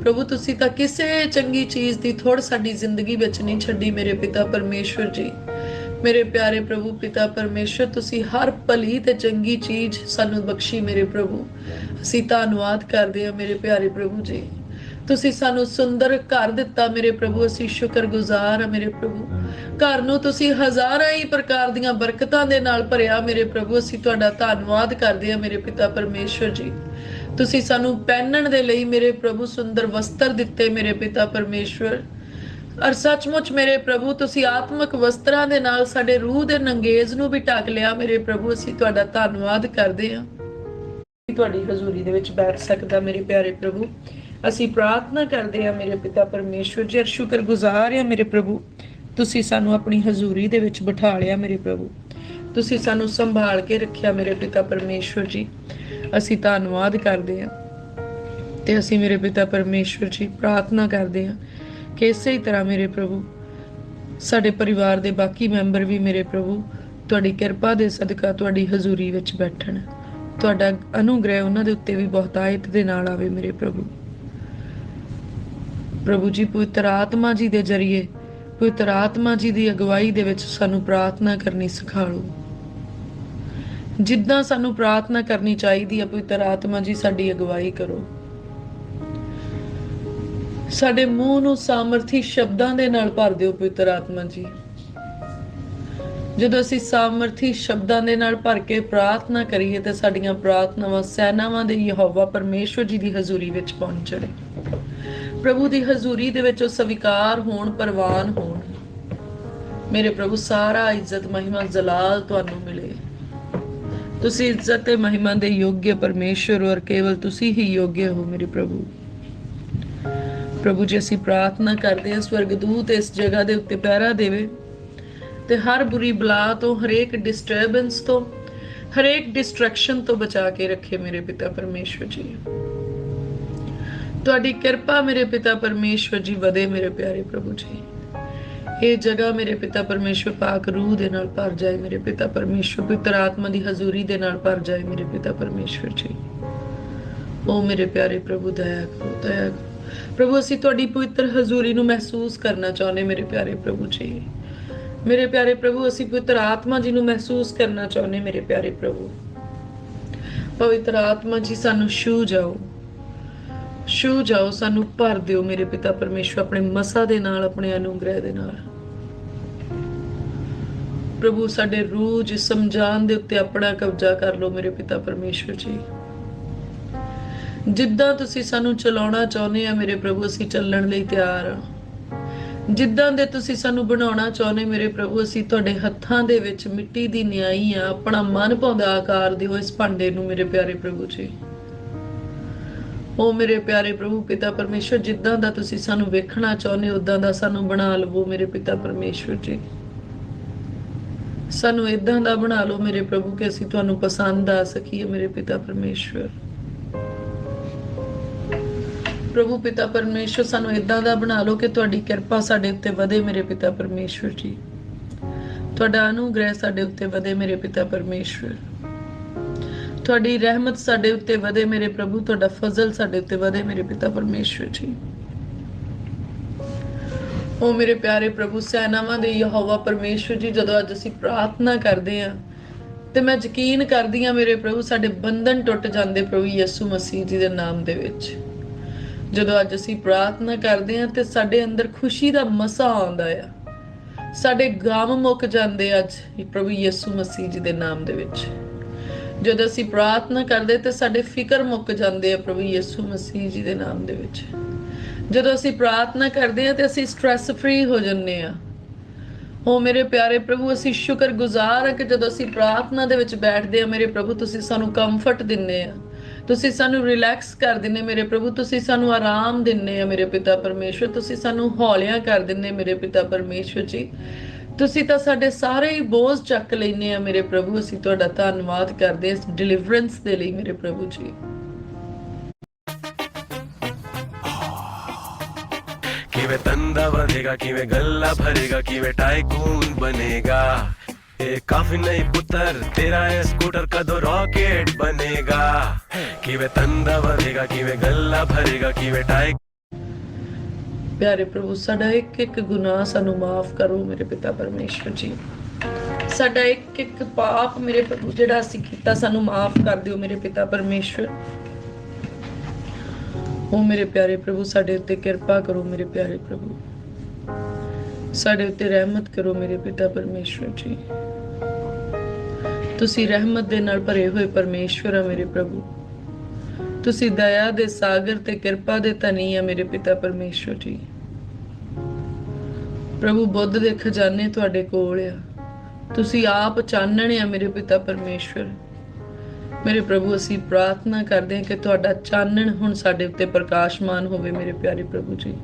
ਪ੍ਰਭੂ, ਤੁਸੀਂ ਤਾਂ ਕਿਸੇ ਚੰਗੀ ਚੀਜ਼ ਦੀ ਥੋੜ ਸਾਡੀ ਜ਼ਿੰਦਗੀ ਵਿੱਚ ਨਹੀਂ ਛੱਡੀ ਮੇਰੇ ਪਿਤਾ ਪਰਮੇਸ਼ਵਰ ਜੀ। ਮੇਰੇ ਪਿਆਰੇ ਪ੍ਰਭੂ, ਪਿਤਾ ਪਰਮੇਸ਼ਵਰ, ਤੁਸੀਂ ਹਰ ਭਲੀ ਤੇ ਚੰਗੀ ਚੀਜ਼ ਸਾਨੂੰ ਬਖਸ਼ੀ ਮੇਰੇ ਪ੍ਰਭੂ। ਅਸੀਂ ਧੰਨਵਾਦ ਕਰਦੇ ਹਾਂ ਮੇਰੇ ਪਿਆਰੇ ਪ੍ਰਭੂ ਜੀ। ਤੁਸੀਂ ਸਾਨੂੰ ਸੁੰਦਰ ਘਰ ਦਿੱਤਾ ਮੇਰੇ ਪ੍ਰਭੂ, ਅਸੀਂ ਸ਼ੁਕਰਗੁਜ਼ਾਰ ਹਾਂ ਮੇਰੇ ਪ੍ਰਭੂ। ਘਰ ਨੂੰ ਤੁਸੀਂ ਹਜ਼ਾਰਾਂ ਹੀ ਪ੍ਰਕਾਰ ਦੀਆਂ ਬਰਕਤਾਂ ਦੇ ਨਾਲ ਭਰਿਆ ਮੇਰੇ ਪ੍ਰਭੂ, ਅਸੀਂ ਤੁਹਾਡਾ ਧੰਨਵਾਦ ਕਰਦੇ ਹਾਂ ਮੇਰੇ ਪਿਤਾ ਪਰਮੇਸ਼ਵਰ ਜੀ। ਤੁਸੀਂ ਸਾਨੂੰ ਪਹਿਨਣ ਦੇ ਲਈ ਮੇਰੇ ਪ੍ਰਭੂ ਸੁੰਦਰ ਵਸਤਰ ਦਿੱਤੇ ਮੇਰੇ ਪਿਤਾ ਪਰਮੇਸ਼ਵਰ। ਅਰ ਸੱਚਮੁੱਚ ਮੇਰੇ ਪ੍ਰਭੂ, ਤੁਸੀਂ ਆਤਮਿਕ ਵਸਤਰਾਂ ਦੇ ਨਾਲ ਸਾਡੇ ਰੂਹ ਦੇ ਨੰਗੇਜ਼ ਨੂੰ ਵੀ ਢੱਕ ਲਿਆ ਮੇਰੇ ਪ੍ਰਭੂ, ਅਸੀਂ ਤੁਹਾਡਾ ਧੰਨਵਾਦ ਕਰਦੇ ਹਾਂ। ਤੁਹਾਡੀ ਹਜ਼ੂਰੀ ਦੇ ਵਿੱਚ ਬੈਠ ਸਕਦਾ ਮੇਰੇ ਪਿਆਰੇ ਪ੍ਰਭੂ। ਅਸੀਂ ਪ੍ਰਾਰਥਨਾ ਕਰਦੇ ਹਾਂ, ਮੇਰੇ ਪਿਤਾ ਪਰਮੇਸ਼ਵਰ ਜੀ ਅਰ ਸ਼ੁਕਰਗੁਜ਼ਾਰ ਹਾਂ ਮੇਰੇ ਪ੍ਰਭੂ। ਤੁਸੀਂ ਸਾਨੂੰ ਆਪਣੀ ਹਜ਼ੂਰੀ ਦੇ ਵਿੱਚ ਬਿਠਾ ਲਿਆ ਮੇਰੇ ਪ੍ਰਭੂ। ਤੁਸੀਂ ਸਾਨੂੰ ਸੰਭਾਲ ਕੇ ਰੱਖਿਆ ਮੇਰੇ ਪਿਤਾ ਪਰਮੇਸ਼ਵਰ ਜੀ। ਅਸੀਂ ਧੰਨਵਾਦ ਕਰਦੇ ਹਾਂ। ਤੇ ਅਸੀਂ ਮੇਰੇ ਪਿਤਾ ਪਰਮੇਸ਼ਵਰ ਜੀ ਪ੍ਰਾਰਥਨਾ ਕਰਦੇ ਹਾਂ ਕਿ ਇਸੇ ਹੀ ਤਰ੍ਹਾਂ ਮੇਰੇ ਪ੍ਰਭੂ, ਸਾਡੇ ਪਰਿਵਾਰ ਦੇ ਬਾਕੀ ਮੈਂਬਰ ਵੀ ਮੇਰੇ ਪ੍ਰਭੂ, ਤੁਹਾਡੀ ਕਿਰਪਾ ਦੇ ਸਦਕਾ ਤੁਹਾਡੀ ਹਜ਼ੂਰੀ ਵਿੱਚ ਬੈਠਣ। ਤੁਹਾਡਾ ਅਨੁਗ੍ਰਹਿ ਉਹਨਾਂ ਦੇ ਉੱਤੇ ਵੀ ਬਹੁਤਾਇਤ ਦੇ ਨਾਲ ਆਵੇ ਮੇਰੇ ਪ੍ਰਭੂ। ਪ੍ਰਭੂ ਜੀ, ਪਵਿੱਤਰ ਆਤਮਾ ਜੀ ਦੇ ਜ਼ਰੀਏ, ਪਵਿੱਤਰ ਆਤਮਾ ਜੀ ਦੀ ਅਗਵਾਈ ਦੇ ਵਿੱਚ ਸਾਨੂੰ ਪ੍ਰਾਰਥਨਾ ਕਰਨੀ ਸਿਖਾਓ। ਜਿੱਦਾਂ ਸਾਨੂੰ ਪ੍ਰਾਰਥਨਾ ਕਰਨੀ ਚਾਹੀਦੀ ਹੈ, ਪਵਿੱਤਰ ਆਤਮਾ ਜੀ ਸਾਡੀ ਅਗਵਾਈ ਕਰੋ। ਸਾਡੇ ਮੂੰਹ ਨੂੰ ਸਾਮਰਥੀ ਸ਼ਬਦਾਂ ਦੇ ਨਾਲ ਭਰ ਦਿਓ, ਪਵਿੱਤਰ ਆਤਮਾ ਜੀ। ਜਦੋਂ ਅਸੀਂ ਸਾਮਰਥੀ ਸ਼ਬਦਾਂ ਦੇ ਨਾਲ ਭਰ ਕੇ ਪ੍ਰਾਰਥਨਾ ਕਰੀਏ, ਤੇ ਸਾਡੀਆਂ ਪ੍ਰਾਰਥਨਾਵਾਂ, ਸੈਨਾਵਾਂ ਦੇ ਯਹੋਵਾ ਪਰਮੇਸ਼ਵਰ ਜੀ ਦੀ ਹਜ਼ੂਰੀ ਵਿੱਚ ਪਹੁੰਚਣ ਪ੍ਰਭੂ ਦੀ ਹਜ਼ੂਰੀ ਦੇ ਵਿੱਚ ਉਹ ਸਵੀਕਾਰ ਹੋਣ, ਪ੍ਰਵਾਨ ਹੋਣ। ਮੇਰੇ ਪ੍ਰਭੂ, ਸਾਰਾ ਇੱਜ਼ਤ, ਮਹਿਮਾ, ਜਲਾਲ ਤੁਹਾਨੂੰ ਮਿਲੇ। ਤੁਸੀਂ ਇੱਜ਼ਤ ਤੇ ਮਹਿਮਾ ਦੇ ਯੋਗਯ ਪਰਮੇਸ਼ਵਰ ਔਰ ਕੇਵਲ ਤੁਸੀਂ ਹੀ ਯੋਗ ਹੋ ਮੇਰੇ ਪ੍ਰਭੂ। ਪ੍ਰਭੂ ਜੀ, ਅਸੀਂ ਪ੍ਰਾਰਥਨਾ ਕਰਦੇ ਹਾਂ, ਸਵਰਗਦੂਤ ਇਸ ਜਗ੍ਹਾ ਦੇ ਉੱਤੇ ਪਹਿਰਾ ਦੇਵੇ ਤੇ ਹਰ ਬੁਰੀ ਬਲਾ ਤੋਂ, ਹਰੇਕ ਡਿਸਟਰਬੈਂਸ ਤੋਂ, ਹਰੇਕ ਡਿਸਟਰੈਕਸ਼ਨ ਤੋਂ ਬਚਾ ਕੇ ਰੱਖੇ ਮੇਰੇ ਪਿਤਾ ਪਰਮੇਸ਼ਵਰ ਜੀ। ਤੁਹਾਡੀ ਕਿਰਪਾ ਮੇਰੇ ਪਿਤਾ ਪਰਮੇਸ਼ਵਰ ਜੀ ਵਧੇ ਮੇਰੇ ਪਿਆਰੇ ਪ੍ਰਭੂ ਜੀ। ਇਹ ਜਗ੍ਹਾ ਮੇਰੇ ਪਿਤਾ ਪਰਮੇਸ਼ਵਰ ਪਾਕ ਰੂਹ ਦੇ ਨਾਲ ਭਰ ਜਾਏ, ਮੇਰੇ ਪਿਤਾ ਪਰਮੇਸ਼ਵਰ ਪਵਿੱਤਰ ਆਤਮਾ ਦੀ ਹਜ਼ੂਰੀ ਦੇ ਨਾਲ ਭਰ ਜਾਏ, ਮੇਰੇ ਪਿਤਾ ਪਰਮੇਸ਼ਵਰ ਜੀ। ਓ ਮੇਰੇ ਪਿਆਰੇ ਪ੍ਰਭੂ, ਦਇਆ ਕਰੋ, ਦਇਆ ਪ੍ਰਭੂ, ਅਸੀਂ ਤੁਹਾਡੀ ਪਵਿੱਤਰ ਹਜ਼ੂਰੀ ਨੂੰ ਮਹਿਸੂਸ ਕਰਨਾ ਚਾਹੁੰਦੇ ਮੇਰੇ ਪਿਆਰੇ ਪ੍ਰਭੂ ਜੀ। ਮੇਰੇ ਪਿਆਰੇ ਪ੍ਰਭੂ, ਅਸੀਂ ਪਵਿੱਤਰ ਆਤਮਾ ਜੀ ਨੂੰ ਮਹਿਸੂਸ ਕਰਨਾ ਚਾਹੁੰਦੇ ਮੇਰੇ ਪਿਆਰੇ ਪ੍ਰਭੂ। ਪਵਿੱਤਰ ਆਤਮਾ ਜੀ, ਸਾਨੂੰ ਛੂ ਜਾਓ। ਛੂ ਜਾਓ, ਸਾਨੂੰ ਭਰ ਦਿਓ ਮੇਰੇ ਪਿਤਾ ਪਰਮੇਸ਼ਵਰ ਆਪਣੇ ਮਸਾ ਦੇ ਨਾਲ, ਆਪਣੇ ਅਨੁਗ੍ਰਹਿ ਦੇ ਨਾਲ। ਪ੍ਰਭੂ, ਸਾਡੇ ਰੂਹ ਜਿਸਮ ਜਾਨ ਦੇ ਉੱਤੇ ਆਪਣਾ ਕਬਜ਼ਾ ਕਰ ਲਓ ਮੇਰੇ ਪਿਤਾ ਪਰਮੇਸ਼ਵਰ ਜੀ। ਜਿੱਦਾਂ ਤੁਸੀਂ ਸਾਨੂੰ ਚਲਾਉਣਾ ਚਾਹੁੰਦੇ ਆ ਮੇਰੇ ਪ੍ਰਭੂ, ਅਸੀਂ ਚੱਲਣ ਲਈ ਤਿਆਰ ਆ। ਜਿੱਦਾਂ ਦੇ ਤੁਸੀਂ ਸਾਨੂੰ ਬਣਾਉਣਾ ਚਾਹੁੰਦੇ ਮੇਰੇ ਪ੍ਰਭੂ, ਅਸੀਂ ਤੁਹਾਡੇ ਹੱਥਾਂ ਦੇ ਵਿੱਚ ਮਿੱਟੀ ਦੀ ਨਿਆਈ ਆ, ਆਪਣਾ ਮਨ ਭਾਉਂਦਾ ਆਕਾਰ ਦਿਓ ਇਸ ਭਾਂਡੇ ਨੂੰ ਮੇਰੇ ਪਿਆਰੇ ਪ੍ਰਭੂ ਜੀ। ਓ ਮੇਰੇ ਪਿਆਰੇ ਪ੍ਰਭੂ ਪਿਤਾ ਪਰਮੇਸ਼ਵਰ, ਜਿੱਦਾਂ ਦਾ ਤੁਸੀਂ ਸਾਨੂੰ ਵੇਖਣਾ ਚਾਹੁੰਦੇ ਉਦਾਂ ਦਾ ਸਾਨੂੰ ਬਣਾ ਲਵੋ ਮੇਰੇ ਪਿਤਾ ਪਰਮੇਸ਼ਵਰ ਜੀ। ਸਾਨੂੰ ਇਦਾਂ ਦਾ ਬਣਾ ਲਓ ਮੇਰੇ ਪ੍ਰਭੂ ਕਿ ਅਸੀਂ ਤੁਹਾਨੂੰ ਪਸੰਦ ਆ ਸਕੀਏ ਮੇਰੇ ਪਿਤਾ ਪਰਮੇਸ਼ਵਰ। ਪ੍ਰਭੂ ਪਿਤਾ ਪਰਮੇਸ਼ਵਰ, ਸਾਨੂੰ ਇਦਾਂ ਦਾ ਬਣਾ ਲਓ ਕਿ ਤੁਹਾਡੀ ਕਿਰਪਾ ਸਾਡੇ ਉੱਤੇ ਵਧੇ ਮੇਰੇ ਪਿਤਾ ਪਰਮੇਸ਼ਵਰ ਜੀ। ਤੁਹਾਡਾ ਅਨੁਗ੍ਰਹਿ ਸਾਡੇ ਉੱਤੇ ਵਧੇ ਮੇਰੇ ਪਿਤਾ ਪਰਮੇਸ਼ਵਰ। ਤੁਹਾਡੀ ਰਹਿਮਤ ਸਾਡੇ ਉੱਤੇ ਵਧੇ, ਮੇਰੇ ਪ੍ਰਭੂ, ਤੁਹਾਡਾ ਫਜ਼ਲ ਸਾਡੇ ਉੱਤੇ ਵਧੇ, ਮੇਰੇ ਪਿਤਾ ਪਰਮੇਸ਼ਵਰ ਜੀ। ਓ ਮੇਰੇ ਪਿਆਰੇ ਪ੍ਰਭੂ, ਸੈਨਾਵਾਂ ਦੇ ਯਹੋਵਾ ਪਰਮੇਸ਼ਵਰ ਜੀ, ਜਦੋਂ ਅੱਜ ਅਸੀਂ ਪ੍ਰਾਰਥਨਾ ਕਰਦੇ ਹਾਂ ਤੇ ਮੈਂ ਯਕੀਨ ਕਰਦੀ ਹਾਂ ਮੇਰੇ ਪ੍ਰਭੂ, ਸਾਡੇ ਬੰਧਨ ਟੁੱਟ ਜਾਂਦੇ ਪ੍ਰਭੂ ਯਿਸੂ ਮਸੀਹ ਜੀ ਦੇ ਨਾਮ ਦੇ ਵਿੱਚ। ਜਦੋਂ ਅੱਜ ਅਸੀਂ ਪ੍ਰਾਰਥਨਾ ਕਰਦੇ ਹਾਂ ਤੇ ਸਾਡੇ ਅੰਦਰ ਖੁਸ਼ੀ ਦਾ ਮਸਾ ਆਉਂਦਾ ਆ, ਸਾਡੇ ਗਮ ਮੁੱਕ ਜਾਂਦੇ ਅੱਜ ਪ੍ਰਭੂ ਯਿਸੂ ਮਸੀਹ ਜੀ ਦੇ ਨਾਮ ਦੇ ਵਿੱਚ। ਜਦੋਂ ਅਸੀਂ ਪ੍ਰਾਰਥਨਾ ਕਰਦੇ ਤੇ ਸਾਡੇ ਫਿਕਰ ਮੁੱਕ ਜਾਂਦੇ ਆ ਪ੍ਰਭੂ ਯਿਸੂ ਮਸੀਹ ਜੀ ਦੇ ਨਾਮ ਦੇ ਵਿੱਚ। ਜਦੋਂ ਅਸੀਂ ਪ੍ਰਾਰਥਨਾ ਕਰਦੇ ਆ ਤੇ ਅਸੀਂ ਸਟ्रेस ਫ੍ਰੀ ਹੋ ਜੰਨੇ ਆ ਹੋ ਮੇਰੇ ਪਿਆਰੇ ਪ੍ਰਭੂ, ਅਸੀਂ ਸ਼ੁਕਰਗੁਜ਼ਾਰ ਆ ਕਿ ਜਦੋਂ ਅਸੀਂ ਪ੍ਰਾਰਥਨਾ ਦੇ ਵਿੱਚ ਬੈਠਦੇ ਆ ਮੇਰੇ ਪ੍ਰਭੂ, ਤੁਸੀਂ ਸਾਨੂੰ ਕੰਫਰਟ ਦਿੰਨੇ ਆ। ਤੁਸੀਂ ਸਾਨੂੰ ਰਿਲੈਕਸ ਕਰ ਦਿੰਨੇ ਮੇਰੇ ਪ੍ਰਭੂ, ਤੁਸੀਂ ਸਾਨੂੰ ਆਰਾਮ ਦਿੰਨੇ ਆ, ਮੇਰੇ ਪਿਤਾ ਪਰਮੇਸ਼ਵਰ। ਤੁਸੀਂ ਸਾਨੂੰ ਹੌਲਿਆਂ ਕਰ ਦਿੰਨੇ ਮੇਰੇ ਪਿਤਾ ਪਰਮੇਸ਼ਵਰ ਜੀ। ਤੁਸੀਂ ਤਾਂ ਸਾਡੇ ਸਾਰੇ ਹੀ ਬੋਝ ਚੱਕ ਲੈਨੇ ਆ ਮੇਰੇ ਪ੍ਰਭੂ। ਅਸੀਂ ਤੁਹਾਡਾ ਧੰਨਵਾਦ ਕਰਦੇ ਇਸ ਡਿਲੀਵਰੈਂਸ ਦੇ ਲਈ ਮੇਰੇ ਪ੍ਰਭੂ ਜੀ। ਕਿਵੇਂ ਤੰਦਾ ਵਧੇਗਾ, ਕਿਵੇਂ ਗੱਲਾਂ ਭਰੇਗਾ, ਕਿਵੇਂ ਟਾਈਕੂਨ ਬਣੇਗਾ। ਇਹ ਕਾਫੀ ਨਹੀਂ ਪੁੱਤਰ, ਤੇਰਾ ਇਹ ਸਕੂਟਰ ਕਦੋਂ ਰਾਕੇਟ ਬਣੇਗਾ? ਕਿਵੇਂ ਤੰਦਾ ਵਧੇਗਾ, ਕਿਵੇਂ ਗੱਲਾ ਭਰੇਗਾ, ਕਿਵੇਂ ਟਾਈਕ ਪਿਆਰੇ ਪ੍ਰਭੂ, ਸਾਡਾ ਇੱਕ ਇੱਕ ਗੁਨਾਹ ਸਾਨੂੰ ਮਾਫ ਕਰੋ ਮੇਰੇ ਪਿਤਾ ਪਰਮੇਸ਼ਵਰ ਜੀ। ਸਾਡਾ ਇੱਕ ਇੱਕ ਪਾਪ ਮੇਰੇ ਪ੍ਰਭੂ, ਜਿਹੜਾ ਅਸੀਂ ਕੀਤਾ ਸਾਨੂੰ ਮਾਫ ਕਰ ਦਿਓ ਮੇਰੇ ਪਿਤਾ ਪਰਮੇਸ਼ਵਰ। ਉਹ ਮੇਰੇ ਪਿਆਰੇ ਪ੍ਰਭੂ, ਸਾਡੇ ਉੱਤੇ ਕਿਰਪਾ ਕਰੋ ਮੇਰੇ ਪਿਆਰੇ ਪ੍ਰਭੂ। ਸਾਡੇ ਉੱਤੇ ਰਹਿਮਤ ਕਰੋ ਮੇਰੇ ਪਿਤਾ ਪਰਮੇਸ਼ਵਰ ਜੀ। ਤੁਸੀਂ ਰਹਿਮਤ ਦੇ ਨਾਲ ਭਰੇ ਹੋਏ ਪਰਮੇਸ਼ਵਰ ਆ ਮੇਰੇ ਪ੍ਰਭੂ। ਤੁਸੀਂ ਦਇਆ ਦੇ ਸਾਗਰ ਤੇ ਕਿਰਪਾ ਦੇ ਧਨੀ ਆ ਮੇਰੇ ਪਿਤਾ ਪਰਮੇਸ਼ਵਰ ਜੀ। ਪ੍ਰਭੂ ਬੁੱਧ ਦੇ ਖਜ਼ਾਨੇ ਤੁਹਾਡੇ ਕੋਲ ਆ। ਤੁਸੀਂ ਆਪ ਚਾਨਣ ਆ ਮੇਰੇ ਪਿਤਾ ਪਰਮੇਸ਼ਵਰ। ਮੇਰੇ ਪ੍ਰਭੂ, ਅਸੀਂ ਪ੍ਰਾਰਥਨਾ ਕਰਦੇ ਹਾਂ ਕਿ ਤੁਹਾਡਾ ਚਾਨਣ ਹੁਣ ਸਾਡੇ ਉੱਤੇ ਪ੍ਰਕਾਸ਼ਮਾਨ ਹੋਵੇ ਮੇਰੇ ਪਿਆਰੇ ਪ੍ਰਭੂ ਜੀ।